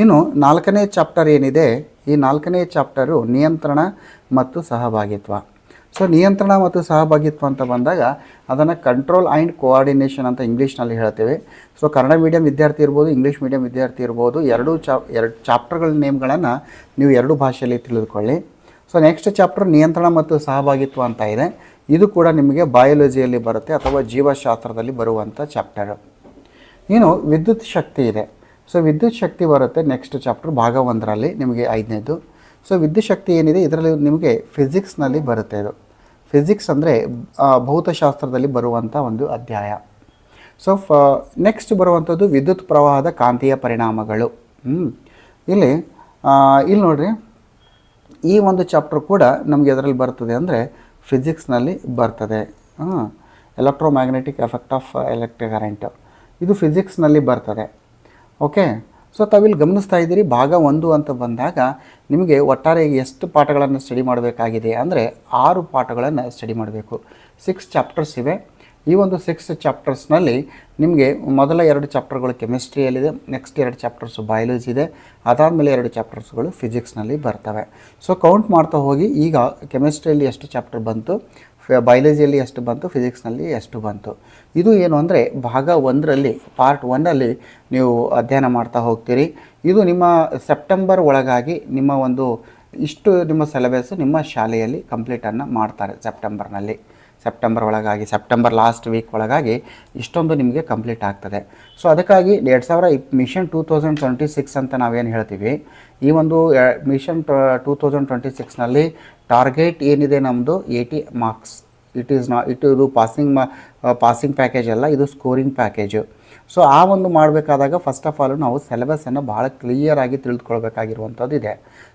ಇನ್ನು ನಾಲ್ಕನೇ ಚಾಪ್ಟರ್ ಏನಿದೆ? ಈ ನಾಲ್ಕನೇ ಚಾಪ್ಟರು ನಿಯಂತ್ರಣ ಮತ್ತು ಸಹಭಾಗಿತ್ವ. ಸೊ ನಿಯಂತ್ರಣ ಮತ್ತು ಸಹಭಾಗಿತ್ವ ಅಂತ ಬಂದಾಗ ಅದನ್ನು ಕಂಟ್ರೋಲ್ ಆ್ಯಂಡ್ ಕೋಆರ್ಡಿನೇಷನ್ ಅಂತ ಇಂಗ್ಲೀಷ್ನಲ್ಲಿ ಹೇಳ್ತೇವೆ. ಸೊ ಕನ್ನಡ ಮೀಡಿಯಂ ವಿದ್ಯಾರ್ಥಿ ಇರ್ಬೋದು ಇಂಗ್ಲೀಷ್ ಮೀಡಿಯಂ ವಿದ್ಯಾರ್ಥಿ ಇರ್ಬೋದು, ಎರಡೂ ಚಾ, ಎರಡು ಚಾಪ್ಟರ್ಗಳ ನೇಮ್ಗಳನ್ನು ನೀವು ಎರಡು ಭಾಷೆಯಲ್ಲಿ ತಿಳಿದುಕೊಳ್ಳಿ. ಸೊ ನೆಕ್ಸ್ಟ್ ಚಾಪ್ಟರ್ ನಿಯಂತ್ರಣ ಮತ್ತು ಸಹಭಾಗಿತ್ವ ಅಂತ ಇದೆ. ಇದು ಕೂಡ ನಿಮಗೆ ಬಯಾಲಜಿಯಲ್ಲಿ ಬರುತ್ತೆ ಅಥವಾ ಜೀವಶಾಸ್ತ್ರದಲ್ಲಿ ಬರುವಂಥ ಚಾಪ್ಟರ್ ಇನ್ನು ವಿದ್ಯುತ್ ಶಕ್ತಿ ಇದೆ. ಸೊ ವಿದ್ಯುತ್ ಶಕ್ತಿ ಬರುತ್ತೆ ನೆಕ್ಸ್ಟ್ ಚಾಪ್ಟರ್ ಭಾಗ ಒಂದರಲ್ಲಿ ನಿಮಗೆ ಐದನೇದು. ಸೊ ವಿದ್ಯುತ್ ಶಕ್ತಿ ಏನಿದೆ, ಇದರಲ್ಲಿ ನಿಮಗೆ ಫಿಸಿಕ್ಸ್ನಲ್ಲಿ ಬರುತ್ತೆ ಇದು ಫಿಸಿಕ್ಸ್ ಅಂದರೆ ಭೌತಶಾಸ್ತ್ರದಲ್ಲಿ ಬರುವಂಥ ಒಂದು ಅಧ್ಯಾಯ. ಸೊ ಫ ನೆಕ್ಸ್ಟ್ ಬರುವಂಥದ್ದು ವಿದ್ಯುತ್ ಪ್ರವಾಹದ ಕಾಂತೀಯ ಪರಿಣಾಮಗಳು. ಇಲ್ಲಿ ಇಲ್ಲಿ ನೋಡಿರಿ. ಈ ಒಂದು ಚಾಪ್ಟರ್ ಕೂಡ ನಮಗೆ ಅದರಲ್ಲಿ ಬರ್ತದೆ ಅಂದರೆ ಫಿಸಿಕ್ಸ್ನಲ್ಲಿ ಬರ್ತದೆ. ಹಾಂ. Electromagnetic effect of electric current ಇದು ಫಿಸಿಕ್ಸ್ನಲ್ಲಿ ಬರ್ತದೆ. ಓಕೆ ಸೊ ತಾವಿಲ್ಲಿ ಗಮನಿಸ್ತಾ ಇದ್ದೀರಿ, ಭಾಗ ಒಂದು ಅಂತ ಬಂದಾಗ ನಿಮಗೆ ಒಟ್ಟಾರೆ ಎಷ್ಟು ಪಾಠಗಳನ್ನು ಸ್ಟಡಿ ಮಾಡಬೇಕಾಗಿದೆ ಅಂದರೆ ಆರು ಪಾಠಗಳನ್ನು ಸ್ಟಡಿ ಮಾಡಬೇಕು. ಸಿಕ್ಸ್ ಚಾಪ್ಟರ್ಸ್ ಇವೆ. ಈ ಒಂದು ಸಿಕ್ಸ್ ಚಾಪ್ಟರ್ಸ್ನಲ್ಲಿ ನಿಮಗೆ ಮೊದಲ ಎರಡು ಚಾಪ್ಟರ್ಗಳು ಕೆಮಿಸ್ಟ್ರಿಯಲ್ಲಿದೆ ನೆಕ್ಸ್ಟ್ ಎರಡು ಚಾಪ್ಟರ್ಸು ಬಯಾಲಜಿ ಇದೆ, ಅದಾದಮೇಲೆ ಎರಡು ಚಾಪ್ಟರ್ಸ್ಗಳು ಫಿಸಿಕ್ಸ್ನಲ್ಲಿ ಬರ್ತವೆ. ಸೊ ಕೌಂಟ್ ಮಾಡ್ತಾ ಹೋಗಿ, ಈಗ ಕೆಮಿಸ್ಟ್ರಿಯಲ್ಲಿ ಎಷ್ಟು ಚಾಪ್ಟರ್ ಬಂತು? ಬಯಾಲಜಿಯಲ್ಲಿ ಎಷ್ಟು ಬಂತು ಫಿಸಿಕ್ಸ್ನಲ್ಲಿ ಎಷ್ಟು ಬಂತು. ಇದು ಏನು ಅಂದರೆ ಭಾಗ ಒಂದರಲ್ಲಿ ಪಾರ್ಟ್ ಒನ್ನಲ್ಲಿ ನೀವು ಅಧ್ಯಯನ ಮಾಡ್ತಾ ಹೋಗ್ತೀರಿ. ಇದು ನಿಮ್ಮ ಸೆಪ್ಟೆಂಬರ್ ಒಳಗಾಗಿ ನಿಮ್ಮ ಒಂದು ಇಷ್ಟು ನಿಮ್ಮ ಸಿಲೆಬಸ್ ನಿಮ್ಮ ಶಾಲೆಯಲ್ಲಿ ಕಂಪ್ಲೀಟನ್ನು ಮಾಡ್ತಾರೆ ಸೆಪ್ಟೆಂಬರ್ನಲ್ಲಿ ಸೆಪ್ಟೆಂಬರ್ ಒಳಗಾಗಿ ಸೆಪ್ಟೆಂಬರ್ ಲಾಸ್ಟ್ ವೀಕ್ ಒಳಗಾಗಿ ಇಷ್ಟೊಂದು ನಿಮಗೆ ಕಂಪ್ಲೀಟ್ ಆಗ್ತದೆ. ಸೊ ಅದಕ್ಕಾಗಿ ಎರಡು ಸಾವಿರ ಇಪ್ mission two thousand twenty six ಅಂತ ನಾವೇನು ಹೇಳ್ತೀವಿ? ಈ ಒಂದು ಮಿಷನ್ ಟೂ ತೌಸಂಡ್ ಟ್ವೆಂಟಿ ಸಿಕ್ಸ್ನಲ್ಲಿ ಟಾರ್ಗೆಟ್ ಏನಿದೆ ನಮ್ಮದು ಏಯ್ಟಿ ಮಾರ್ಕ್ಸ್ ಇಟ್ ಈಸ್ ನಾ ಇಟ್ ಇದು ಪಾಸಿಂಗ್ ಮಾ ಪಾಸಿಂಗ್ ಪ್ಯಾಕೇಜ್ ಅಲ್ಲ, ಇದು ಸ್ಕೋರಿಂಗ್ ಪ್ಯಾಕೇಜು ಸೊ ಆ ಒಂದು ಮಾಡಬೇಕಾದಾಗ ಫಸ್ಟ್ ಆಫ್ ಆಲ್ ನಾವು ಸಿಲೆಬಸನ್ನು ಭಾಳ ಕ್ಲಿಯರಾಗಿ ತಿಳಿದುಕೊಳ್ಬೇಕಾಗಿರುವಂಥದ್ದು ಇದೆ.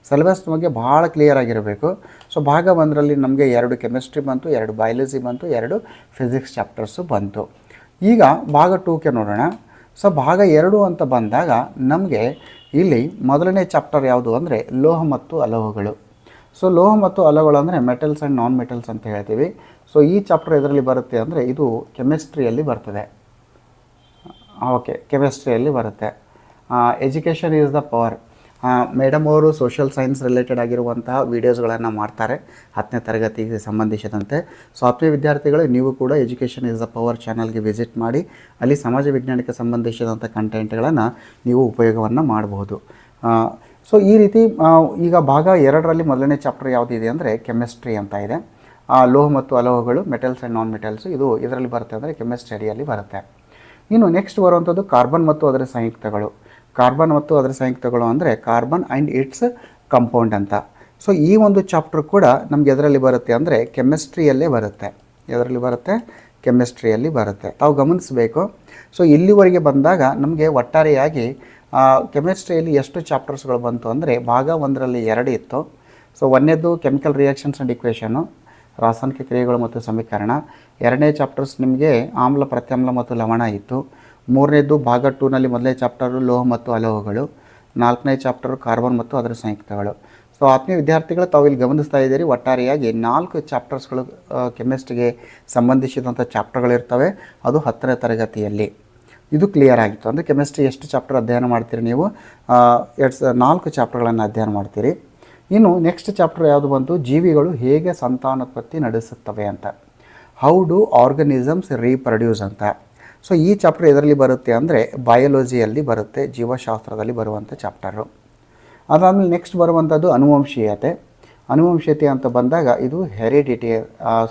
ಸಿಲೆಬಸ್ ಬಗ್ಗೆ ಭಾಳ ಕ್ಲಿಯರ್ ಆಗಿರಬೇಕು. ಸೊ ಭಾಗ ಒಂದರಲ್ಲಿ ನಮಗೆ ಎರಡು ಕೆಮಿಸ್ಟ್ರಿ ಬಂತು, ಎರಡು ಬಯಾಲಜಿ ಬಂತು, ಎರಡು ಫಿಸಿಕ್ಸ್ ಚಾಪ್ಟರ್ಸು ಬಂತು. ಈಗ ಭಾಗ ಟೂಕ್ಕೆ ನೋಡೋಣ. ಸೊ ಭಾಗ ಎರಡು ಅಂತ ಬಂದಾಗ ನಮಗೆ ಇಲ್ಲಿ ಮೊದಲನೇ ಚಾಪ್ಟರ್ ಯಾವುದು ಅಂದರೆ ಲೋಹ ಮತ್ತು ಅಲೋಹಗಳು. ಸೊ ಲೋಹ ಮತ್ತು ಅಲಗಳು ಅಂದರೆ ಮೆಟಲ್ಸ್ ಆ್ಯಂಡ್ ನಾನ್ ಮೆಟಲ್ಸ್ ಅಂತ ಹೇಳ್ತೀವಿ. ಸೊ ಈ ಚಾಪ್ಟರ್ ಇದರಲ್ಲಿ ಬರುತ್ತೆ ಅಂದರೆ ಇದು ಕೆಮಿಸ್ಟ್ರಿಯಲ್ಲಿ ಬರ್ತದೆ. ಓಕೆ ಕೆಮಿಸ್ಟ್ರಿಯಲ್ಲಿ ಬರುತ್ತೆ. Education is the power madam ಅವರು ಸೋಷಿಯಲ್ ಸೈನ್ಸ್ ರಿಲೇಟೆಡ್ ಆಗಿರುವಂತಹ ವೀಡಿಯೋಸ್ಗಳನ್ನು ಮಾಡ್ತಾರೆ. ಹತ್ತನೇ ತರಗತಿಗೆ ಸಂಬಂಧಿಸಿದಂತೆ. ಸೊ ಆತ್ಮೀಯ ವಿದ್ಯಾರ್ಥಿಗಳು, ನೀವು ಕೂಡ ಎಜುಕೇಷನ್ ಈಸ್ ದ ಪವರ್ ಚಾನಲ್ಗೆ ವಿಸಿಟ್ ಮಾಡಿ, ಅಲ್ಲಿ ಸಮಾಜ ವಿಜ್ಞಾನಕ್ಕೆ ಸಂಬಂಧಿಸಿದಂಥ ಕಂಟೆಂಟ್ಗಳನ್ನು ನೀವು ಉಪಯೋಗವನ್ನು ಮಾಡಬಹುದು ಸೊ ಈ ರೀತಿ ಈಗ ಭಾಗ ಎರಡರಲ್ಲಿ ಮೊದಲನೇ ಚಾಪ್ಟರ್ ಯಾವುದಿದೆ ಅಂದರೆ ಕೆಮಿಸ್ಟ್ರಿ ಅಂತ ಇದೆ. ಲೋಹ ಮತ್ತು ಅಲೋಹಗಳು ಮೆಟಲ್ಸ್ ಆ್ಯಂಡ್ ನಾನ್ ಮೆಟಲ್ಸ್ ಇದು ಇದರಲ್ಲಿ ಬರುತ್ತೆ ಅಂದರೆ ಕೆಮಿಸ್ಟ್ರಿ ಅಡಿಯಲ್ಲಿ ಬರುತ್ತೆ. ಇನ್ನು ನೆಕ್ಸ್ಟ್ ಬರುವಂಥದ್ದು ಕಾರ್ಬನ್ ಮತ್ತು ಅದರ ಸಂಯುಕ್ತಗಳು. ಕಾರ್ಬನ್ ಮತ್ತು ಅದರ ಸಂಯುಕ್ತಗಳು ಅಂದರೆ ಕಾರ್ಬನ್ ಆ್ಯಂಡ್ ಇಟ್ಸ್ ಕಂಪೌಂಡ್ ಅಂತ. ಸೊ ಈ ಒಂದು ಚಾಪ್ಟರ್ ಕೂಡ ನಮ್ಗೆ ಎದರಲ್ಲಿ ಬರುತ್ತೆ ಅಂದರೆ ಕೆಮಿಸ್ಟ್ರಿಯಲ್ಲೇ ಬರುತ್ತೆ. ಎದರಲ್ಲಿ ಬರುತ್ತೆ? ಕೆಮಿಸ್ಟ್ರಿಯಲ್ಲಿ ಬರುತ್ತೆ. ತಾವು ಗಮನಿಸಬೇಕು. ಸೊ ಇಲ್ಲಿವರೆಗೆ ಬಂದಾಗ ನಮಗೆ ಒಟ್ಟಾರೆಯಾಗಿ ಕೆಮಿಸ್ಟ್ರಿಯಲ್ಲಿ ಎಷ್ಟು ಚಾಪ್ಟರ್ಸ್ಗಳು ಬಂತು ಅಂದರೆ ಭಾಗ ಒಂದರಲ್ಲಿ ಎರಡು ಇತ್ತು. ಸೊ ಒಂದನೇದು ಕೆಮಿಕಲ್ ರಿಯಾಕ್ಷನ್ಸ್ ಆ್ಯಂಡ್ ಇಕ್ವೇಷನು ರಾಸಾಯನಿಕ ಕ್ರಿಯೆಗಳು ಮತ್ತು ಸಮೀಕರಣ. ಎರಡನೇ ಚಾಪ್ಟರ್ಸ್ ನಿಮಗೆ ಆಮ್ಲ, ಪ್ರತ್ಯಾಮ್ಲ ಮತ್ತು ಲವಣ ಇತ್ತು. ಮೂರನೇದು ಭಾಗ ಟೂನಲ್ಲಿ ಮೊದಲನೇ ಚಾಪ್ಟರು ಲೋಹ ಮತ್ತು ಅಲೋಹಗಳು. ನಾಲ್ಕನೇ ಚಾಪ್ಟರು ಕಾರ್ಬನ್ ಮತ್ತು ಅದರ ಸಂಯುಕ್ತಗಳು. ಸೊ ಆತ್ಮೀಯ ವಿದ್ಯಾರ್ಥಿಗಳು, ತಾವು ಇಲ್ಲಿ ಗಮನಿಸ್ತಾ ಇದ್ದೀರಿ, ಒಟ್ಟಾರೆಯಾಗಿ ನಾಲ್ಕು ಚಾಪ್ಟರ್ಸ್ಗಳು ಕೆಮಿಸ್ಟ್ರಿಗೆ ಸಂಬಂಧಿಸಿದಂಥ ಚಾಪ್ಟರ್ಗಳಿರ್ತವೆ ಅದು ಹತ್ತನೇ ತರಗತಿಯಲ್ಲಿ. ಇದು ಕ್ಲಿಯರ್ ಆಗಿತ್ತು. ಅಂದರೆ ಕೆಮಿಸ್ಟ್ರಿ ಎಷ್ಟು ಚಾಪ್ಟರ್ ಅಧ್ಯಯನ ಮಾಡ್ತೀರಿ ನೀವು? ಎರಡು ನಾಲ್ಕು ಚಾಪ್ಟರ್ಗಳನ್ನು ಅಧ್ಯಯನ ಮಾಡ್ತೀರಿ. ಇನ್ನು ನೆಕ್ಸ್ಟ್ ಚಾಪ್ಟರ್ ಯಾವುದು ಬಂತು? ಜೀವಿಗಳು ಹೇಗೆ ಸಂತಾನೋತ್ಪತ್ತಿ ನಡೆಸುತ್ತವೆ ಅಂತ. ಹೌ ಡು ಆರ್ಗನಿಸಮ್ಸ್ ರೀಪ್ರೊಡ್ಯೂಸ್ ಅಂತ. ಸೊ ಈ ಚಾಪ್ಟರ್ ಇದರಲ್ಲಿ ಬರುತ್ತೆ ಅಂದರೆ ಬಯಾಲಜಿಯಲ್ಲಿ ಬರುತ್ತೆ, ಜೀವಶಾಸ್ತ್ರದಲ್ಲಿ ಬರುವಂಥ ಚಾಪ್ಟರು ಅದಾದಮೇಲೆ ನೆಕ್ಸ್ಟ್ ಬರುವಂಥದ್ದು ಅನುವಂಶೀಯತೆ. ಅನುವಂಶೀಯತೆ ಅಂತ ಬಂದಾಗ ಇದು ಹೆರಿಡಿಟಿ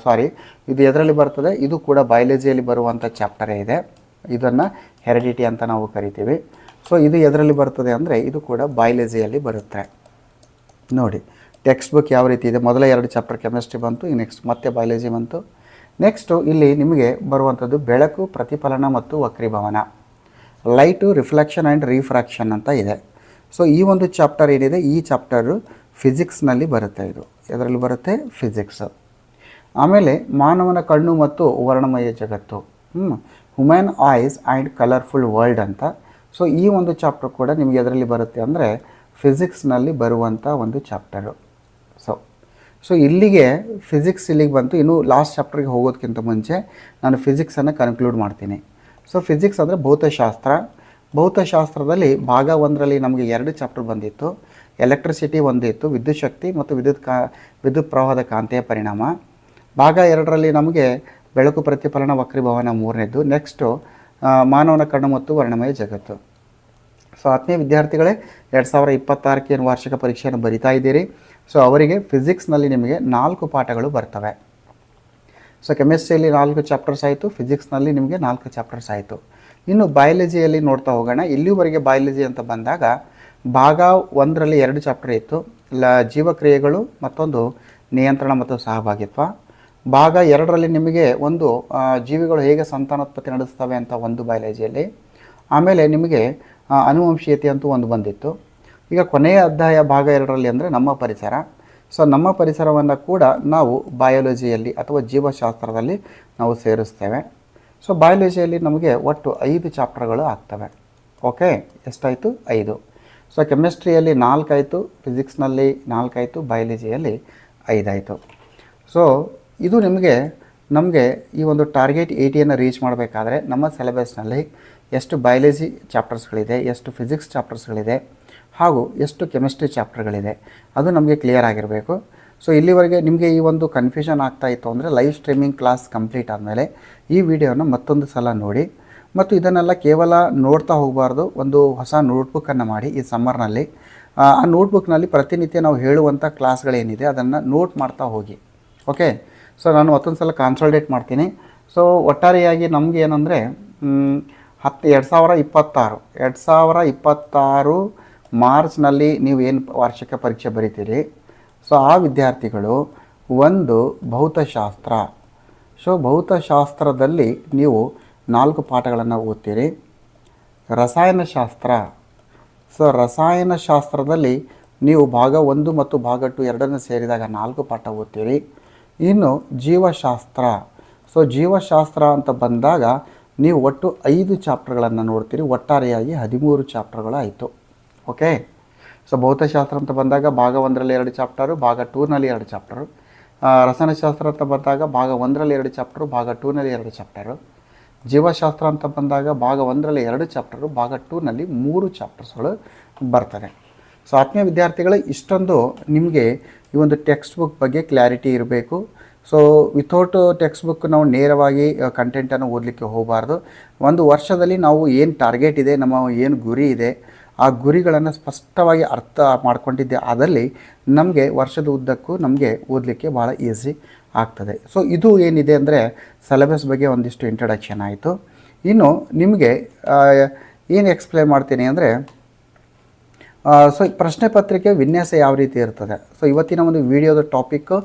ಸಾರಿ ಇದು ಎದರಲ್ಲಿ ಬರ್ತದೆ, ಇದು ಕೂಡ ಬಯಾಲಜಿಯಲ್ಲಿ ಬರುವಂಥ ಚಾಪ್ಟರೇ ಇದೆ. ಇದನ್ನು ಹೆರಿಡಿಟಿ ಅಂತ ನಾವು ಕರಿತೀವಿ. ಸೊ ಇದು ಎದರಲ್ಲಿ ಬರ್ತದೆ ಅಂದರೆ ಇದು ಕೂಡ ಬಯಾಲಜಿಯಲ್ಲಿ ಬರುತ್ತೆ. ನೋಡಿ ಟೆಕ್ಸ್ಟ್ ಬುಕ್ ಯಾವ ರೀತಿ ಇದೆ? ಮೊದಲ ಎರಡು ಚಾಪ್ಟರ್ ಕೆಮಿಸ್ಟ್ರಿ ಬಂತು, ಈ ನೆಕ್ಸ್ಟ್ ಮತ್ತೆ ಬಯಾಲಜಿ ಬಂತು. ನೆಕ್ಸ್ಟು ಇಲ್ಲಿ ನಿಮಗೆ ಬರುವಂಥದ್ದು ಬೆಳಕು, ಪ್ರತಿಫಲನ ಮತ್ತು ವಕ್ರೀಭವನ. ಲೈಟು ರಿಫ್ಲೆಕ್ಷನ್ ಆ್ಯಂಡ್ ರಿಫ್ರಾಕ್ಷನ್ ಅಂತ ಇದೆ. ಸೊ ಈ ಒಂದು ಚಾಪ್ಟರ್ ಏನಿದೆ? ಈ ಚಾಪ್ಟರು ಫಿಸಿಕ್ಸ್ನಲ್ಲಿ ಬರುತ್ತೆ ಇದು. ಎದರಲ್ಲಿ ಬರುತ್ತೆ? ಫಿಸಿಕ್ಸ್ ಆಮೇಲೆ ಮಾನವನ ಕಣ್ಣು ಮತ್ತು ವರ್ಣಮಯ ಜಗತ್ತು. Human eyes and colourful world ಅಂತ. ಸೊ ಈ ಒಂದು ಚಾಪ್ಟರ್ ಕೂಡ ನಿಮಗೆ ಅದರಲ್ಲಿ ಬರುತ್ತೆ ಅಂದರೆ ಫಿಸಿಕ್ಸ್ನಲ್ಲಿ ಬರುವಂಥ ಒಂದು ಚಾಪ್ಟರು ಸೊ ಸೊ ಇಲ್ಲಿಗೆ ಫಿಸಿಕ್ಸ್ ಇಲ್ಲಿಗೆ ಬಂತು. ಇನ್ನು ಲಾಸ್ಟ್ ಚಾಪ್ಟರ್ಗೆ ಹೋಗೋದಕ್ಕಿಂತ ಮುಂಚೆ ನಾನು ಫಿಸಿಕ್ಸನ್ನು ಕನ್ಕ್ಲೂಡ್ ಮಾಡ್ತೀನಿ. ಸೊ ಫಿಸಿಕ್ಸ್ ಅಂದರೆ ಭೌತಶಾಸ್ತ್ರ. ಭೌತಶಾಸ್ತ್ರದಲ್ಲಿ ಭಾಗ ಒಂದರಲ್ಲಿ ನಮಗೆ ಎರಡು ಚಾಪ್ಟರ್ ಬಂದಿತ್ತು. ಎಲೆಕ್ಟ್ರಿಸಿಟಿ ಒಂದಿತ್ತು, ವಿದ್ಯುತ್ ಶಕ್ತಿ ಮತ್ತು ವಿದ್ಯುತ್ ಕಾ ವಿದ್ಯುತ್ ಪ್ರವಾಹದ ಕಾಂತೀಯ ಪರಿಣಾಮ. ಭಾಗ ಎರಡರಲ್ಲಿ ನಮಗೆ ಬೆಳಕು ಪ್ರತಿಫಲನ ವಕ್ರೀಭವನ ಮೂರನೇದು ನೆಕ್ಸ್ಟು ಮಾನವನ ಕಣ್ಣು ಮತ್ತು ವರ್ಣಮಯ ಜಗತ್ತು. ಸೊ ಆತ್ಮೀಯ ವಿದ್ಯಾರ್ಥಿಗಳೇ, ಎರಡು ಸಾವಿರ ಇಪ್ಪತ್ತಾರಕ್ಕೆ ಏನು ವಾರ್ಷಿಕ ಪರೀಕ್ಷೆಯನ್ನು ಬರಿತಾ ಇದ್ದೀರಿ? ಸೊ ಅವರಿಗೆ ಫಿಸಿಕ್ಸ್ನಲ್ಲಿ ನಿಮಗೆ ನಾಲ್ಕು ಪಾಠಗಳು ಬರ್ತವೆ. ಸೊ ಕೆಮಿಸ್ಟ್ರಿಯಲ್ಲಿ ನಾಲ್ಕು ಚಾಪ್ಟರ್ಸ್ ಆಯಿತು ಫಿಸಿಕ್ಸ್ನಲ್ಲಿ ನಿಮಗೆ ನಾಲ್ಕು ಚಾಪ್ಟರ್ಸ್ ಆಯಿತು. ಇನ್ನು ಬಯಾಲಜಿಯಲ್ಲಿ ನೋಡ್ತಾ ಹೋಗೋಣ. ಇಲ್ಲಿವರೆಗೆ ಬಯಾಲಜಿ ಅಂತ ಬಂದಾಗ, ಭಾಗ ಒಂದರಲ್ಲಿ ಎರಡು ಚಾಪ್ಟರ್ ಇತ್ತು. ಲ, ಜೀವಕ್ರಿಯೆಗಳು ಮತ್ತೊಂದು ನಿಯಂತ್ರಣ ಮತ್ತು ಸಹಭಾಗಿತ್ವ. ಭಾಗ ಎರಡರಲ್ಲಿ ನಿಮಗೆ ಒಂದು ಜೀವಿಗಳು ಹೇಗೆ ಸಂತಾನೋತ್ಪತ್ತಿ ನಡೆಸ್ತವೆ ಅಂತ ಒಂದು ಬಯಾಲಜಿಯಲ್ಲಿ, ಆಮೇಲೆ ನಿಮಗೆ ಅನುವಂಶೀಯತೆ ಅಂತೂ ಒಂದು ಬಂದಿತ್ತು. ಈಗ ಕೊನೆಯ ಅಧ್ಯಾಯ ಭಾಗ ಎರಡರಲ್ಲಿ ಅಂದರೆ ನಮ್ಮ ಪರಿಸರ. ಸೊ, ನಮ್ಮ ಪರಿಸರವನ್ನು ಕೂಡ ನಾವು ಬಯಾಲಜಿಯಲ್ಲಿ ಅಥವಾ ಜೀವಶಾಸ್ತ್ರದಲ್ಲಿ ನಾವು ಸೇರಿಸ್ತೇವೆ. ಸೊ, ಬಯಾಲಜಿಯಲ್ಲಿ ನಮಗೆ ಒಟ್ಟು ಐದು ಚಾಪ್ಟರ್ಗಳು ಆಗ್ತವೆ. ಓಕೆ, ಎಷ್ಟಾಯಿತು? ಐದು. ಸೊ, ಕೆಮಿಸ್ಟ್ರಿಯಲ್ಲಿ ನಾಲ್ಕಾಯಿತು, ಫಿಸಿಕ್ಸ್ನಲ್ಲಿ ನಾಲ್ಕಾಯಿತು, ಬಯಾಲಜಿಯಲ್ಲಿ ಐದಾಯಿತು. ಸೊ ಇದು ನಿಮಗೆ, ನಮಗೆ ಈ ಒಂದು ಟಾರ್ಗೆಟ್ ಏಯ್ಟಿಯನ್ನು ರೀಚ್ ಮಾಡಬೇಕಾದ್ರೆ ನಮ್ಮ ಸಿಲೆಬಸ್ನಲ್ಲಿ ಎಷ್ಟು ಬಯಾಲಜಿ ಚಾಪ್ಟರ್ಸ್ಗಳಿದೆ ಎಷ್ಟು ಫಿಸಿಕ್ಸ್ ಚಾಪ್ಟರ್ಸ್ಗಳಿದೆ ಹಾಗೂ ಎಷ್ಟು ಕೆಮಿಸ್ಟ್ರಿ ಚಾಪ್ಟರ್ಗಳಿದೆ ಅದು ನಮಗೆ ಕ್ಲಿಯರ್ ಆಗಿರಬೇಕು. ಸೊ ಇಲ್ಲಿವರೆಗೆ ನಿಮಗೆ ಈ ಒಂದು ಕನ್ಫ್ಯೂಷನ್ ಆಗ್ತಾ ಇತ್ತು ಅಂದರೆ ಲೈವ್ ಸ್ಟ್ರೀಮಿಂಗ್ ಕ್ಲಾಸ್ ಕಂಪ್ಲೀಟ್ ಆದಮೇಲೆ ಈ ವಿಡಿಯೋನ ಮತ್ತೊಂದು ಸಲ ನೋಡಿ. ಮತ್ತು ಇದನ್ನೆಲ್ಲ ಕೇವಲ ನೋಡ್ತಾ ಹೋಗಬಾರ್ದು, ಒಂದು ಹೊಸ ನೋಟ್ಬುಕ್ಕನ್ನು ಮಾಡಿ ಈ ಸಮ್ಮರ್ನಲ್ಲಿ ಆ ನೋಟ್ಬುಕ್ನಲ್ಲಿ ಪ್ರತಿನಿತ್ಯ ನಾವು ಹೇಳುವಂಥ ಕ್ಲಾಸ್ಗಳೇನಿದೆ ಅದನ್ನು ನೋಟ್ ಮಾಡ್ತಾ ಹೋಗಿ. ಓಕೆ ಸೊ ನಾನು ಮತ್ತೊಂದು ಸಲ ಕಾನ್ಸಲ್ಟೇಟ್ ಮಾಡ್ತೀನಿ. ಸೊ ಒಟ್ಟಾರೆಯಾಗಿ ನಮಗೆ ಏನಂದರೆ ಹತ್ತು ಎರಡು ಸಾವಿರ ಇಪ್ಪತ್ತಾರು, ಎರಡು ಸಾವಿರ ಇಪ್ಪತ್ತಾರು ಮಾರ್ಚ್ನಲ್ಲಿ ನೀವು ಏನು ವಾರ್ಷಿಕ ಪರೀಕ್ಷೆ ಬರಿತೀರಿ? ಸೊ ಆ ವಿದ್ಯಾರ್ಥಿಗಳು ಒಂದು ಭೌತಶಾಸ್ತ್ರ. ಸೊ ಭೌತಶಾಸ್ತ್ರದಲ್ಲಿ ನೀವು ನಾಲ್ಕು ಪಾಠಗಳನ್ನು ಓದ್ತೀರಿ. ರಸಾಯನಶಾಸ್ತ್ರ. ಸೊ ರಸಾಯನಶಾಸ್ತ್ರದಲ್ಲಿ ನೀವು ಭಾಗ ಒಂದು ಮತ್ತು ಭಾಗ ಟು ಎರಡನ್ನು ಸೇರಿದಾಗ ನಾಲ್ಕು ಪಾಠ ಓದ್ತೀರಿ. ಇನ್ನು ಜೀವಶಾಸ್ತ್ರ. ಸೊ ಜೀವಶಾಸ್ತ್ರ ಅಂತ ಬಂದಾಗ ನೀವು ಒಟ್ಟು ಐದು ಚಾಪ್ಟರ್ಗಳನ್ನು ನೋಡ್ತೀರಿ. ಒಟ್ಟಾರೆಯಾಗಿ ಹದಿಮೂರು ಚಾಪ್ಟರ್ಗಳು ಆಯಿತು ಓಕೆ ಸೊ ಭೌತಶಾಸ್ತ್ರ ಅಂತ ಬಂದಾಗ ಭಾಗ ಒಂದರಲ್ಲಿ ಎರಡು ಚಾಪ್ಟರು, ಭಾಗ ಟೂನಲ್ಲಿ ಎರಡು ಚಾಪ್ಟರು. ರಸಾಯನಶಾಸ್ತ್ರ ಅಂತ ಬಂದಾಗ ಭಾಗ ಒಂದರಲ್ಲಿ ಎರಡು ಚಾಪ್ಟರು, ಭಾಗ ಟೂನಲ್ಲಿ ಎರಡು ಚಾಪ್ಟರು. ಜೀವಶಾಸ್ತ್ರ ಅಂತ ಬಂದಾಗ ಭಾಗ ಒಂದರಲ್ಲಿ ಎರಡು ಚಾಪ್ಟರು, ಭಾಗ ಟೂನಲ್ಲಿ ಮೂರು ಚಾಪ್ಟರ್ಸ್ಗಳು ಬರ್ತದೆ ಸೊ ಆತ್ಮೀಯ ವಿದ್ಯಾರ್ಥಿಗಳು, ಇಷ್ಟೊಂದು ನಿಮಗೆ ಈ ಒಂದು ಟೆಕ್ಸ್ಟ್ ಬುಕ್ ಬಗ್ಗೆ ಕ್ಲಾರಿಟಿ ಇರಬೇಕು. ಸೊ ವಿಥೌಟ್ ಟೆಕ್ಸ್ಟ್ ಬುಕ್ ನಾವು ನೇರವಾಗಿ ಕಂಟೆಂಟನ್ನು ಓದಲಿಕ್ಕೆ ಹೋಗಬಾರ್ದು. ಒಂದು ವರ್ಷದಲ್ಲಿ ನಾವು ಏನು ಟಾರ್ಗೆಟ್ ಇದೆ, ನಮ್ಮ ಏನು ಗುರಿ ಇದೆ, ಆ ಗುರಿಗಳನ್ನು ಸ್ಪಷ್ಟವಾಗಿ ಅರ್ಥ ಮಾಡ್ಕೊಂಡಿದ್ದೆ ಆದಲ್ಲಿ ನಮಗೆ ವರ್ಷದ ಉದ್ದಕ್ಕೂ ನಮಗೆ ಓದಲಿಕ್ಕೆ ಭಾಳ ಈಸಿ ಆಗ್ತದೆ. ಸೊ ಇದು ಏನಿದೆ ಅಂದರೆ ಸಿಲೆಬಸ್ ಬಗ್ಗೆ ಒಂದಿಷ್ಟು ಇಂಟ್ರಡಕ್ಷನ್ ಆಯಿತು. ಇನ್ನು ನಿಮಗೆ ಏನು ಎಕ್ಸ್ಪ್ಲೇನ್ ಮಾಡ್ತೀನಿ ಅಂದರೆ ಸೊ ಪ್ರಶ್ನೆ ಪತ್ರಿಕೆ ವಿನ್ಯಾಸ ಯಾವ ರೀತಿ ಇರ್ತದೆ? ಸೊ ಇವತ್ತಿನ ಒಂದು ವಿಡಿಯೋದ ಟಾಪಿಕ್ಕು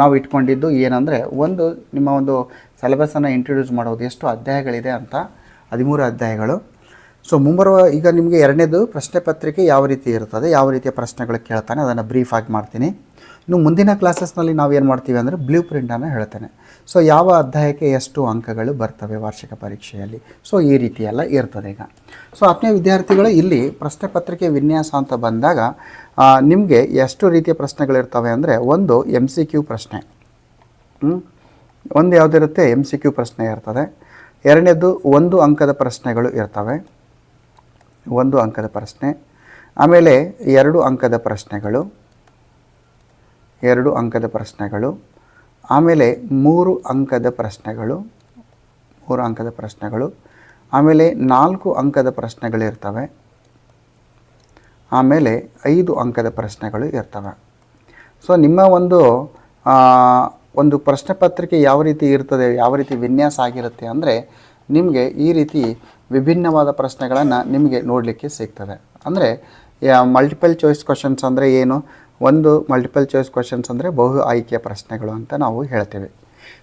ನಾವು ಇಟ್ಕೊಂಡಿದ್ದು ಏನಂದರೆ, ಒಂದು ನಿಮ್ಮ ಒಂದು ಸಿಲೆಬಸನ್ನು ಇಂಟ್ರೊಡ್ಯೂಸ್ ಮಾಡೋದು ಎಷ್ಟು ಅಧ್ಯಾಯಗಳಿದೆ ಅಂತ, ಹದಿಮೂರು ಅಧ್ಯಾಯಗಳು. ಸೊ ಮುಂಬರುವ, ಈಗ ನಿಮಗೆ ಎರಡನೇದು ಪ್ರಶ್ನೆ ಪತ್ರಿಕೆ ಯಾವ ರೀತಿ ಇರ್ತದೆ, ಯಾವ ರೀತಿಯ ಪ್ರಶ್ನೆಗಳು ಕೇಳ್ತಾನೆ, ಅದನ್ನು ಆಗಿ ಮಾಡ್ತೀನಿ. ಇನ್ನು ಮುಂದಿನ ಕ್ಲಾಸಸ್ನಲ್ಲಿ ನಾವು ಏನು ಮಾಡ್ತೀವಿ ಅಂದರೆ ಬ್ಲೂ ಪ್ರಿಂಟನ್ನು ಹೇಳ್ತೇನೆ. ಸೊ ಯಾವ ಅಧ್ಯಾಯಕ್ಕೆ ಎಷ್ಟು ಅಂಕಗಳು ಬರ್ತವೆ ವಾರ್ಷಿಕ ಪರೀಕ್ಷೆಯಲ್ಲಿ? ಸೊ ಈ ರೀತಿ ಎಲ್ಲ ಇರ್ತದೆ ಈಗ. ಸೊ ಆತ್ಮೀಯ ವಿದ್ಯಾರ್ಥಿಗಳು, ಇಲ್ಲಿ ಪ್ರಶ್ನೆ ಪತ್ರಿಕೆ ವಿನ್ಯಾಸ ಅಂತ ಬಂದಾಗ ನಿಮಗೆ ಎಷ್ಟು ರೀತಿಯ ಪ್ರಶ್ನೆಗಳಿರ್ತವೆ ಅಂದರೆ ಒಂದು ಎಂ ಸಿ ಕ್ಯೂ ಪ್ರಶ್ನೆ? ಒಂದು ಯಾವುದಿರುತ್ತೆ? ಎಂ ಸಿ ಕ್ಯೂ ಪ್ರಶ್ನೆ ಇರ್ತದೆ. ಎರಡನೇದು ಒಂದು ಅಂಕದ ಪ್ರಶ್ನೆಗಳು ಇರ್ತವೆ. ಒಂದು ಅಂಕದ ಪ್ರಶ್ನೆ. ಆಮೇಲೆ ಎರಡು ಅಂಕದ ಪ್ರಶ್ನೆಗಳು. ಎರಡು ಅಂಕದ ಪ್ರಶ್ನೆಗಳು, ಆಮೇಲೆ ಮೂರು ಅಂಕದ ಪ್ರಶ್ನೆಗಳು, ಮೂರು ಅಂಕದ ಪ್ರಶ್ನೆಗಳು, ಆಮೇಲೆ ನಾಲ್ಕು ಅಂಕದ ಪ್ರಶ್ನೆಗಳಿರ್ತವೆ ಆಮೇಲೆ ಐದು ಅಂಕದ ಪ್ರಶ್ನೆಗಳು ಇರ್ತವೆ. ಸೊ ನಿಮ್ಮ ಒಂದು ಒಂದು ಪ್ರಶ್ನೆ ಪತ್ರಿಕೆ ಯಾವ ರೀತಿ ಇರ್ತದೆ, ಯಾವ ರೀತಿ ವಿನ್ಯಾಸ ಆಗಿರುತ್ತೆ ಅಂದರೆ, ನಿಮಗೆ ಈ ರೀತಿ ವಿಭಿನ್ನವಾದ ಪ್ರಶ್ನೆಗಳನ್ನು ನಿಮಗೆ ನೋಡಲಿಕ್ಕೆ ಸಿಗ್ತದೆ. ಅಂದರೆ ಮಲ್ಟಿಪಲ್ ಚಾಯ್ಸ್ ಕ್ವಶನ್ಸ್ ಅಂದರೆ ಏನು? ಒಂದು ಮಲ್ಟಿಪಲ್ ಚಾಯ್ಸ್ ಕ್ವಶನ್ಸ್ ಅಂದರೆ ಬಹು ಆಯ್ಕೆಯ ಪ್ರಶ್ನೆಗಳು ಅಂತ ನಾವು ಹೇಳ್ತೇವೆ.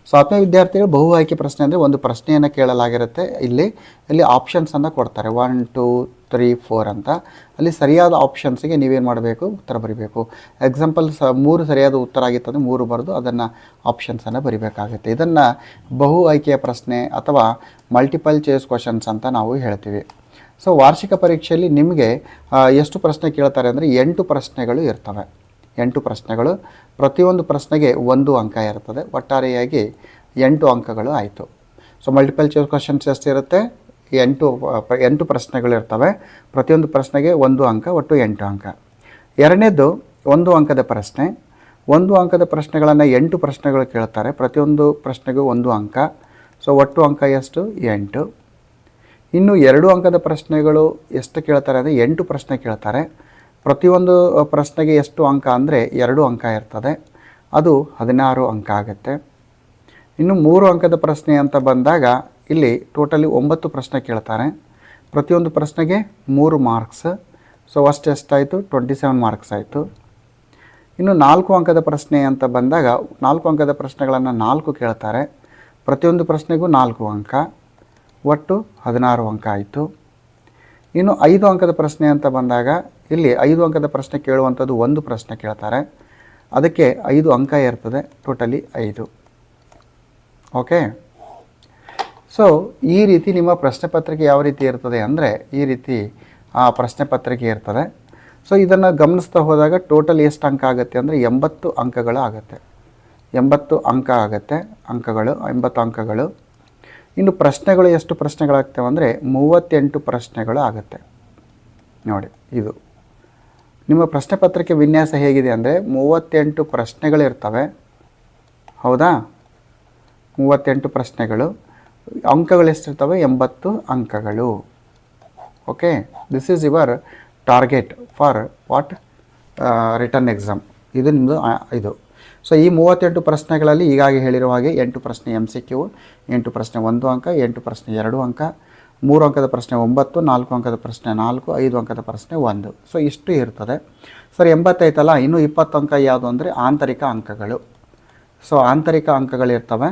ಸೊ ಆತ್ಮ ವಿದ್ಯಾರ್ಥಿಗಳು ಬಹು ಆಯ್ಕೆ ಪ್ರಶ್ನೆ ಅಂದರೆ ಒಂದು ಪ್ರಶ್ನೆಯನ್ನು ಕೇಳಲಾಗಿರುತ್ತೆ. ಇಲ್ಲಿ ಇಲ್ಲಿ ಆಪ್ಷನ್ಸನ್ನು ಕೊಡ್ತಾರೆ. ಒನ್ ಟೂ ತ್ರೀ ಫೋರ್ ಅಂತ. ಅಲ್ಲಿ ಸರಿಯಾದ ಆಪ್ಷನ್ಸ್ಗೆ ನೀವೇನು ಮಾಡಬೇಕು? ಉತ್ತರ ಬರಿಬೇಕು. ಎಕ್ಸಾಂಪಲ್ ಸ, ಮೂರು ಸರಿಯಾದ ಉತ್ತರ ಆಗಿತ್ತಂದರೆ ಮೂರು ಬರೆದು ಅದನ್ನು ಆಪ್ಷನ್ಸನ್ನು ಬರಿಬೇಕಾಗುತ್ತೆ. ಇದನ್ನು ಬಹು ಆಯ್ಕೆಯ ಪ್ರಶ್ನೆ ಅಥವಾ ಮಲ್ಟಿಪಲ್ ಚೇಸ್ ಕ್ವಶನ್ಸ್ ಅಂತ ನಾವು ಹೇಳ್ತೀವಿ. ಸೊ ವಾರ್ಷಿಕ ಪರೀಕ್ಷೆಯಲ್ಲಿ ನಿಮಗೆ ಎಷ್ಟು ಪ್ರಶ್ನೆ ಕೇಳ್ತಾರೆ ಅಂದರೆ ಎಂಟು ಪ್ರಶ್ನೆಗಳು ಇರ್ತವೆ. ಎಂಟು ಪ್ರಶ್ನೆಗಳು. ಪ್ರತಿಯೊಂದು ಪ್ರಶ್ನೆಗೆ ಒಂದು ಅಂಕ ಇರ್ತದೆ ಒಟ್ಟಾರೆಯಾಗಿ ಎಂಟು ಅಂಕಗಳು ಆಯಿತು. ಸೊ ಮಲ್ಟಿಪಲ್ ಚೇಸ್ ಕ್ವಶನ್ಸ್ ಎಷ್ಟಿರುತ್ತೆ ಎಂಟು ಎಂಟು ಪ್ರಶ್ನೆಗಳು ಇರ್ತವೆ. ಪ್ರತಿಯೊಂದು ಪ್ರಶ್ನೆಗೆ ಒಂದು ಅಂಕ, ಒಟ್ಟು ಎಂಟು ಅಂಕ. ಎರಡನೇದು, ಒಂದು ಅಂಕದ ಪ್ರಶ್ನೆ. ಒಂದು ಅಂಕದ ಪ್ರಶ್ನೆಗಳನ್ನು ಎಂಟು ಪ್ರಶ್ನೆಗಳು ಕೇಳ್ತಾರೆ. ಪ್ರತಿಯೊಂದು ಪ್ರಶ್ನೆಗೂ ಒಂದು ಅಂಕ. ಸೊ ಒಟ್ಟು ಅಂಕ ಎಷ್ಟು? ಎಂಟು. ಇನ್ನು ಎರಡು ಅಂಕದ ಪ್ರಶ್ನೆಗಳು ಎಷ್ಟು ಕೇಳ್ತಾರೆ ಅಂದರೆ ಎಂಟು ಪ್ರಶ್ನೆ ಕೇಳ್ತಾರೆ. ಪ್ರತಿಯೊಂದು ಪ್ರಶ್ನೆಗೆ ಎಷ್ಟು ಅಂಕ ಅಂದರೆ ಎರಡು ಅಂಕ ಇರ್ತದೆ. ಅದು ಹದಿನಾರು ಅಂಕ ಆಗುತ್ತೆ. ಇನ್ನು ಮೂರು ಅಂಕದ ಪ್ರಶ್ನೆ ಅಂತ ಬಂದಾಗ ಇಲ್ಲಿ ಟೋಟಲಿ ಒಂಬತ್ತು ಪ್ರಶ್ನೆ ಕೇಳ್ತಾರೆ. ಪ್ರತಿಯೊಂದು ಪ್ರಶ್ನೆಗೆ ಮೂರು ಮಾರ್ಕ್ಸ್. ಸೊ, ಅಷ್ಟು ಎಷ್ಟಾಯಿತು? ಟ್ವೆಂಟಿ ಸೆವೆನ್ ಮಾರ್ಕ್ಸ್ ಆಯಿತು. ಇನ್ನು ನಾಲ್ಕು ಅಂಕದ ಪ್ರಶ್ನೆ ಅಂತ ಬಂದಾಗ ನಾಲ್ಕು ಅಂಕದ ಪ್ರಶ್ನೆಗಳನ್ನು ನಾಲ್ಕು ಕೇಳ್ತಾರೆ. ಪ್ರತಿಯೊಂದು ಪ್ರಶ್ನೆಗೂ ನಾಲ್ಕು ಅಂಕ. ಒಟ್ಟು ಹದಿನಾರು ಅಂಕ ಆಯಿತು. ಇನ್ನು ಐದು ಅಂಕದ ಪ್ರಶ್ನೆ ಅಂತ ಬಂದಾಗ ಇಲ್ಲಿ ಐದು ಅಂಕದ ಪ್ರಶ್ನೆ ಕೇಳುವಂಥದ್ದು ಒಂದು ಪ್ರಶ್ನೆ ಕೇಳ್ತಾರೆ. ಅದಕ್ಕೆ ಐದು ಅಂಕ ಇರ್ತದೆ ಟೋಟಲಿ ಐದು. ಓಕೆ? ಸೊ ಈ ರೀತಿ ನಿಮ್ಮ ಪ್ರಶ್ನೆ ಪತ್ರಿಕೆ ಯಾವ ರೀತಿ ಇರ್ತದೆ ಅಂದರೆ ಈ ರೀತಿ ಆ ಪ್ರಶ್ನೆ ಪತ್ರಿಕೆ ಇರ್ತದೆ. ಸೊ ಇದನ್ನು ಗಮನಿಸ್ತಾ ಹೋದಾಗ ಟೋಟಲ್ ಎಷ್ಟು ಅಂಕ ಆಗುತ್ತೆ ಅಂದರೆ ಎಂಬತ್ತು ಅಂಕಗಳು ಆಗುತ್ತೆ. ಎಂಬತ್ತು ಅಂಕ ಆಗುತ್ತೆ, ಅಂಕಗಳು, ಎಂಬತ್ತು ಅಂಕಗಳು. ಇನ್ನು ಪ್ರಶ್ನೆಗಳು ಎಷ್ಟು ಪ್ರಶ್ನೆಗಳಾಗ್ತವೆ ಅಂದರೆ ಮೂವತ್ತೆಂಟು ಪ್ರಶ್ನೆಗಳು ಆಗುತ್ತೆ. ನೋಡಿ, ಇದು. ನಿಮ್ಮ ಪ್ರಶ್ನೆ ಪತ್ರಿಕೆ ವಿನ್ಯಾಸ ಹೇಗಿದೆ ಅಂದರೆ ಮೂವತ್ತೆಂಟು ಪ್ರಶ್ನೆಗಳಿರ್ತವೆ. ಹೌದಾ? ಮೂವತ್ತೆಂಟು ಪ್ರಶ್ನೆಗಳು. ಅಂಕಗಳು ಎಷ್ಟಿರ್ತವೆ? ಎಂಬತ್ತು ಅಂಕಗಳು. Okay? This is your target for what written exam ಇದು ನಿಮ್ಮದು ಇದು. ಸೊ ಈ ಮೂವತ್ತೆಂಟು ಪ್ರಶ್ನೆಗಳಲ್ಲಿ ಈಗಾಗಿ ಹೇಳಿರುವ ಹಾಗೆ ಎಂಟು ಪ್ರಶ್ನೆ ಎಂ ಸಿ ಕ್ಯೂ ಎಂಟು ಪ್ರಶ್ನೆ ಒಂದು ಅಂಕ, ಎಂಟು ಪ್ರಶ್ನೆ ಎರಡು ಅಂಕ, ಮೂರು ಅಂಕದ ಪ್ರಶ್ನೆ ಒಂಬತ್ತು, ನಾಲ್ಕು ಅಂಕದ ಪ್ರಶ್ನೆ ನಾಲ್ಕು, ಐದು ಅಂಕದ ಪ್ರಶ್ನೆ ಒಂದು. ಸೊ ಇಷ್ಟು ಇರ್ತದೆ. ಸರ್ ಎಂಬತ್ತೈತಲ್ಲ, ಇನ್ನೂ ಇಪ್ಪತ್ತು ಅಂಕ ಯಾವುದು ಅಂದರೆ ಆಂತರಿಕ ಅಂಕಗಳು. ಸೊ ಆಂತರಿಕ ಅಂಕಗಳಿರ್ತವೆ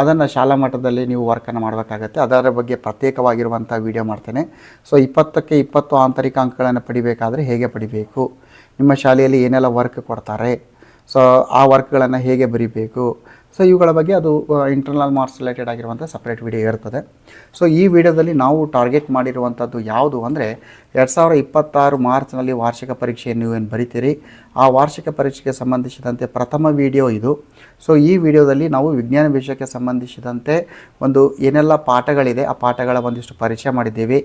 ಅದನ್ನು ಶಾಲಾ ಮಟ್ಟದಲ್ಲಿ ನೀವು ವರ್ಕನ್ನು ಮಾಡಬೇಕಾಗತ್ತೆ. ಅದರ ಬಗ್ಗೆ ಪ್ರತ್ಯೇಕವಾಗಿರುವಂಥ ವಿಡಿಯೋ ಮಾಡ್ತೇನೆ. ಸೊ ಇಪ್ಪತ್ತಕ್ಕೆ ಇಪ್ಪತ್ತು ಆಂತರಿಕ ಅಂಕಗಳನ್ನು ಪಡಿಬೇಕಾದರೆ ಹೇಗೆ ಪಡಿಬೇಕು? ನಿಮ್ಮ ಶಾಲೆಯಲ್ಲಿ ಏನೆಲ್ಲ ವರ್ಕ್ ಕೊಡ್ತಾರೆ? ಸೊ ಆ ವರ್ಕ್ಗಳನ್ನು ಹೇಗೆ ಬರಿಬೇಕು? ಸೊ ಇವುಗಳ ಬಗ್ಗೆ ಅದು ಇಂಟರ್ನಲ್ ಮಾರ್ಕ್ಸ್ ರಿಲೇಟೆಡ್ ಆಗಿರುವಂಥ ಸಪ್ರೇಟ್ ವಿಡಿಯೋ ಇರ್ತದೆ. ಸೊ ಈ ವಿಡಿಯೋದಲ್ಲಿ ನಾವು ಟಾರ್ಗೆಟ್ ಮಾಡಿರುವಂಥದ್ದು ಯಾವುದು ಅಂದರೆ, ಎರಡು ಸಾವಿರ ಇಪ್ಪತ್ತಾರು ಮಾರ್ಚ್ನಲ್ಲಿ ವಾರ್ಷಿಕ ಪರೀಕ್ಷೆಯನ್ನು ನೀವು ಏನು ಬರಿತೀರಿ? ಆ ವಾರ್ಷಿಕ ಪರೀಕ್ಷೆಗೆ ಸಂಬಂಧಿಸಿದಂತೆ ಪ್ರಥಮ ವಿಡಿಯೋ ಇದು. ಸೊ ಈ ವಿಡಿಯೋದಲ್ಲಿ ನಾವು ವಿಜ್ಞಾನ ವಿಷಯಕ್ಕೆ ಸಂಬಂಧಿಸಿದಂತೆ ಒಂದು ಏನೆಲ್ಲ ಪಾಠಗಳಿದೆ, ಆ ಪಾಠಗಳ ಒಂದಿಷ್ಟು ಪರಿಚಯ ಮಾಡಿದ್ದೀವಿ.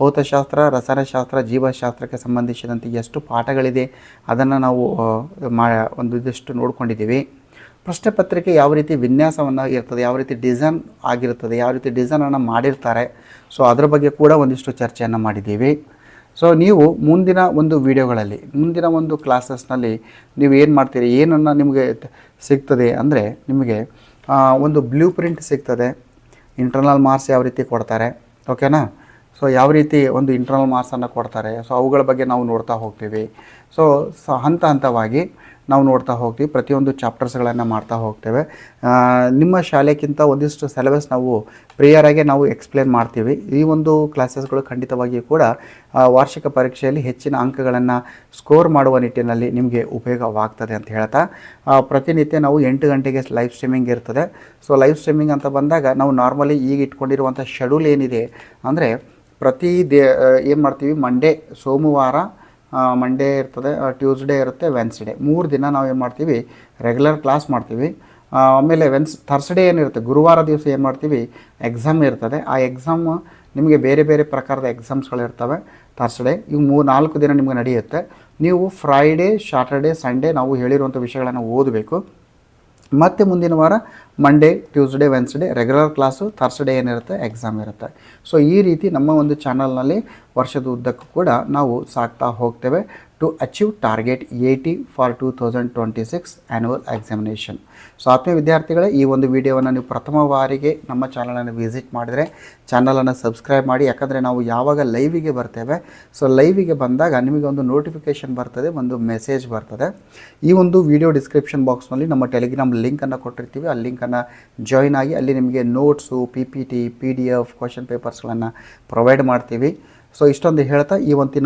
ಭೌತಶಾಸ್ತ್ರ, ರಸಾಯನಶಾಸ್ತ್ರ, ಜೀವಶಾಸ್ತ್ರಕ್ಕೆ ಸಂಬಂಧಿಸಿದಂತೆ ಎಷ್ಟು ಪಾಠಗಳಿದೆ ಅದನ್ನು ನಾವು ಮಾ, ಒಂದು ಇದಿಷ್ಟು ನೋಡ್ಕೊಂಡಿದ್ದೀವಿ. ಪ್ರಶ್ನೆ ಪತ್ರಿಕೆ ಯಾವ ರೀತಿ ವಿನ್ಯಾಸವನ್ನು ಇರ್ತದೆ ಯಾವ ರೀತಿ ಡಿಸೈನ್ ಆಗಿರ್ತದೆ ಯಾವ ರೀತಿ ಡಿಸೈನನ್ನು ಮಾಡಿರ್ತಾರೆ, ಸೊ ಅದರ ಬಗ್ಗೆ ಕೂಡ ಒಂದಿಷ್ಟು ಚರ್ಚೆಯನ್ನು ಮಾಡಿದ್ದೀವಿ. ಸೊ ನೀವು ಮುಂದಿನ ಒಂದು ವಿಡಿಯೋಗಳಲ್ಲಿ, ಮುಂದಿನ ಒಂದು ಕ್ಲಾಸಸ್ನಲ್ಲಿ ನೀವು ಏನು ಮಾಡ್ತೀರಿ, ಏನನ್ನು ನಿಮಗೆ ಸಿಗ್ತದೆ ಅಂದರೆ ನಿಮಗೆ ಒಂದು ಬ್ಲೂ ಪ್ರಿಂಟ್ ಸಿಗ್ತದೆ, ಇಂಟರ್ನಲ್ ಮಾರ್ಕ್ಸ್ ಯಾವ ರೀತಿ ಕೊಡ್ತಾರೆ, ಓಕೆನಾ? ಸೊ ಯಾವ ರೀತಿ ಒಂದು ಇಂಟರ್ನಲ್ ಮಾರ್ಕ್ಸನ್ನು ಕೊಡ್ತಾರೆ? ಸೊ ಅವುಗಳ ಬಗ್ಗೆ ನಾವು ನೋಡ್ತಾ ಹೋಗ್ತೀವಿ. ಸೊ ಸ, ಹಂತ ಹಂತವಾಗಿ ನಾವು ನೋಡ್ತಾ ಹೋಗ್ತೀವಿ. ಪ್ರತಿಯೊಂದು ಚಾಪ್ಟರ್ಸ್ಗಳನ್ನು ಮಾಡ್ತಾ ಹೋಗ್ತೇವೆ. ನಿಮ್ಮ ಶಾಲೆಗಿಂತ ಒಂದಿಷ್ಟು ಸೆಲೆಬಸ್ ನಾವು ಪ್ರಿಯರಾಗೆ ನಾವು ಎಕ್ಸ್ಪ್ಲೇನ್ ಮಾಡ್ತೀವಿ. ಈ ಒಂದು ಕ್ಲಾಸಸ್ಗಳು ಖಂಡಿತವಾಗಿಯೂ ಕೂಡ ವಾರ್ಷಿಕ ಪರೀಕ್ಷೆಯಲ್ಲಿ ಹೆಚ್ಚಿನ ಅಂಕಗಳನ್ನು ಸ್ಕೋರ್ ಮಾಡುವ ನಿಟ್ಟಿನಲ್ಲಿ ನಿಮಗೆ ಉಪಯೋಗವಾಗ್ತದೆ ಅಂತ ಹೇಳ್ತಾ ಪ್ರತಿನಿತ್ಯ ನಾವು ಎಂಟು ಗಂಟೆಗೆ ಲೈವ್ ಸ್ಟ್ರೀಮಿಂಗ್ ಇರ್ತದೆ. ಸೊ ಲೈವ್ ಸ್ಟ್ರೀಮಿಂಗ್ ಅಂತ ಬಂದಾಗ ನಾವು ನಾರ್ಮಲಿ ಈಗ ಇಟ್ಕೊಂಡಿರುವಂಥ ಶೆಡ್ಯೂಲ್ ಏನಿದೆ ಅಂದರೆ ಪ್ರತಿ ದೇ ಏನು ಮಾಡ್ತೀವಿ? ಮಂಡೇ ಸೋಮವಾರ ಮಂಡೇ ಇರ್ತದೆ ಟ್ಯೂಸ್ಡೇ ಇರುತ್ತೆ ವೆನ್ಸ್ಡೇ ಮೂರು ದಿನ ನಾವು ಏನು ಮಾಡ್ತೀವಿ? ರೆಗ್ಯುಲರ್ ಕ್ಲಾಸ್ ಮಾಡ್ತೀವಿ. ಆಮೇಲೆ ವೆನ್ಸ್ ಥರ್ಸ್ಡೇ ಏನಿರುತ್ತೆ? ಗುರುವಾರ ದಿವಸ ಏನು ಮಾಡ್ತೀವಿ? ಎಕ್ಸಾಮ್ ಇರ್ತದೆ. ಆ ಎಕ್ಸಾಮ್ ನಿಮಗೆ ಬೇರೆ ಬೇರೆ ಪ್ರಕಾರದ ಎಕ್ಸಾಮ್ಸ್ಗಳಿರ್ತವೆ ಥರ್ಸ್ಡೇ ಇವು ಮೂರು ನಾಲ್ಕು ದಿನ ನಿಮಗೆ ನಡೆಯುತ್ತೆ. ನೀವು ಫ್ರೈಡೇ ಸ್ಯಾಟರ್ಡೇ ಸಂಡೇ ನಾವು ಹೇಳಿರುವಂಥ ವಿಷಯಗಳನ್ನು ಓದಬೇಕು. ಮತ್ತು ಮುಂದಿನ ವಾರ Monday Tuesday Wednesday regular class Thursday ಏನಿರುತ್ತೆ ಎಕ್ಸಾಮ್ ಇರುತ್ತೆ. ಸೊ ಈ ರೀತಿ ನಮ್ಮ ಒಂದು ಚಾನಲ್ನಲ್ಲಿ ವರ್ಷದ ಉದ್ದಕ್ಕೂ ಕೂಡ ನಾವು ಸಾಕ್ತಾ ಹೋಗ್ತೇವೆ. To achieve target eighty for two thousand twenty six annual examination so ಆತ್ಮೀಯ ವಿದ್ಯಾರ್ಥಿಗಳೇ, ಈ ಒಂದು ವಿಡಿಯೋವನ್ನು ನೀವು ಪ್ರಥಮ ಬಾರಿಗೆ ನಮ್ಮ ಚಾನಲನ್ನು ವಿಸಿಟ್ ಮಾಡಿದರೆ ಚಾನಲನ್ನು ಸಬ್ಸ್ಕ್ರೈಬ್ ಮಾಡಿ. ಯಾಕಂದರೆ ನಾವು ಯಾವಾಗ ಲೈವಿಗೆ ಬರ್ತೇವೆ, ಸೊ ಲೈವಿಗೆ ಬಂದಾಗ ನಿಮಗೆ ಒಂದು ನೋಟಿಫಿಕೇಷನ್ ಬರ್ತದೆ, ಒಂದು ಮೆಸೇಜ್ ಬರ್ತದೆ. ಈ ಒಂದು ವಿಡಿಯೋ ಡಿಸ್ಕ್ರಿಪ್ಷನ್ ಬಾಕ್ಸ್ನಲ್ಲಿ ನಮ್ಮ ಟೆಲಿಗ್ರಾಮ್ ಲಿಂಕನ್ನು ಕೊಟ್ಟಿರ್ತೀವಿ. ಆ ಲಿಂಕನ್ನು ಜಾಯ್ನ್ ಆಗಿ ಅಲ್ಲಿ ನಿಮಗೆ notes P P T P D F question ಪೇಪರ್ಸ್ಗಳನ್ನು provide ಮಾಡ್ತೀವಿ. ಸೊ, ಇಷ್ಟೊಂದು ಹೇಳ್ತಾ ಒಂದಿನ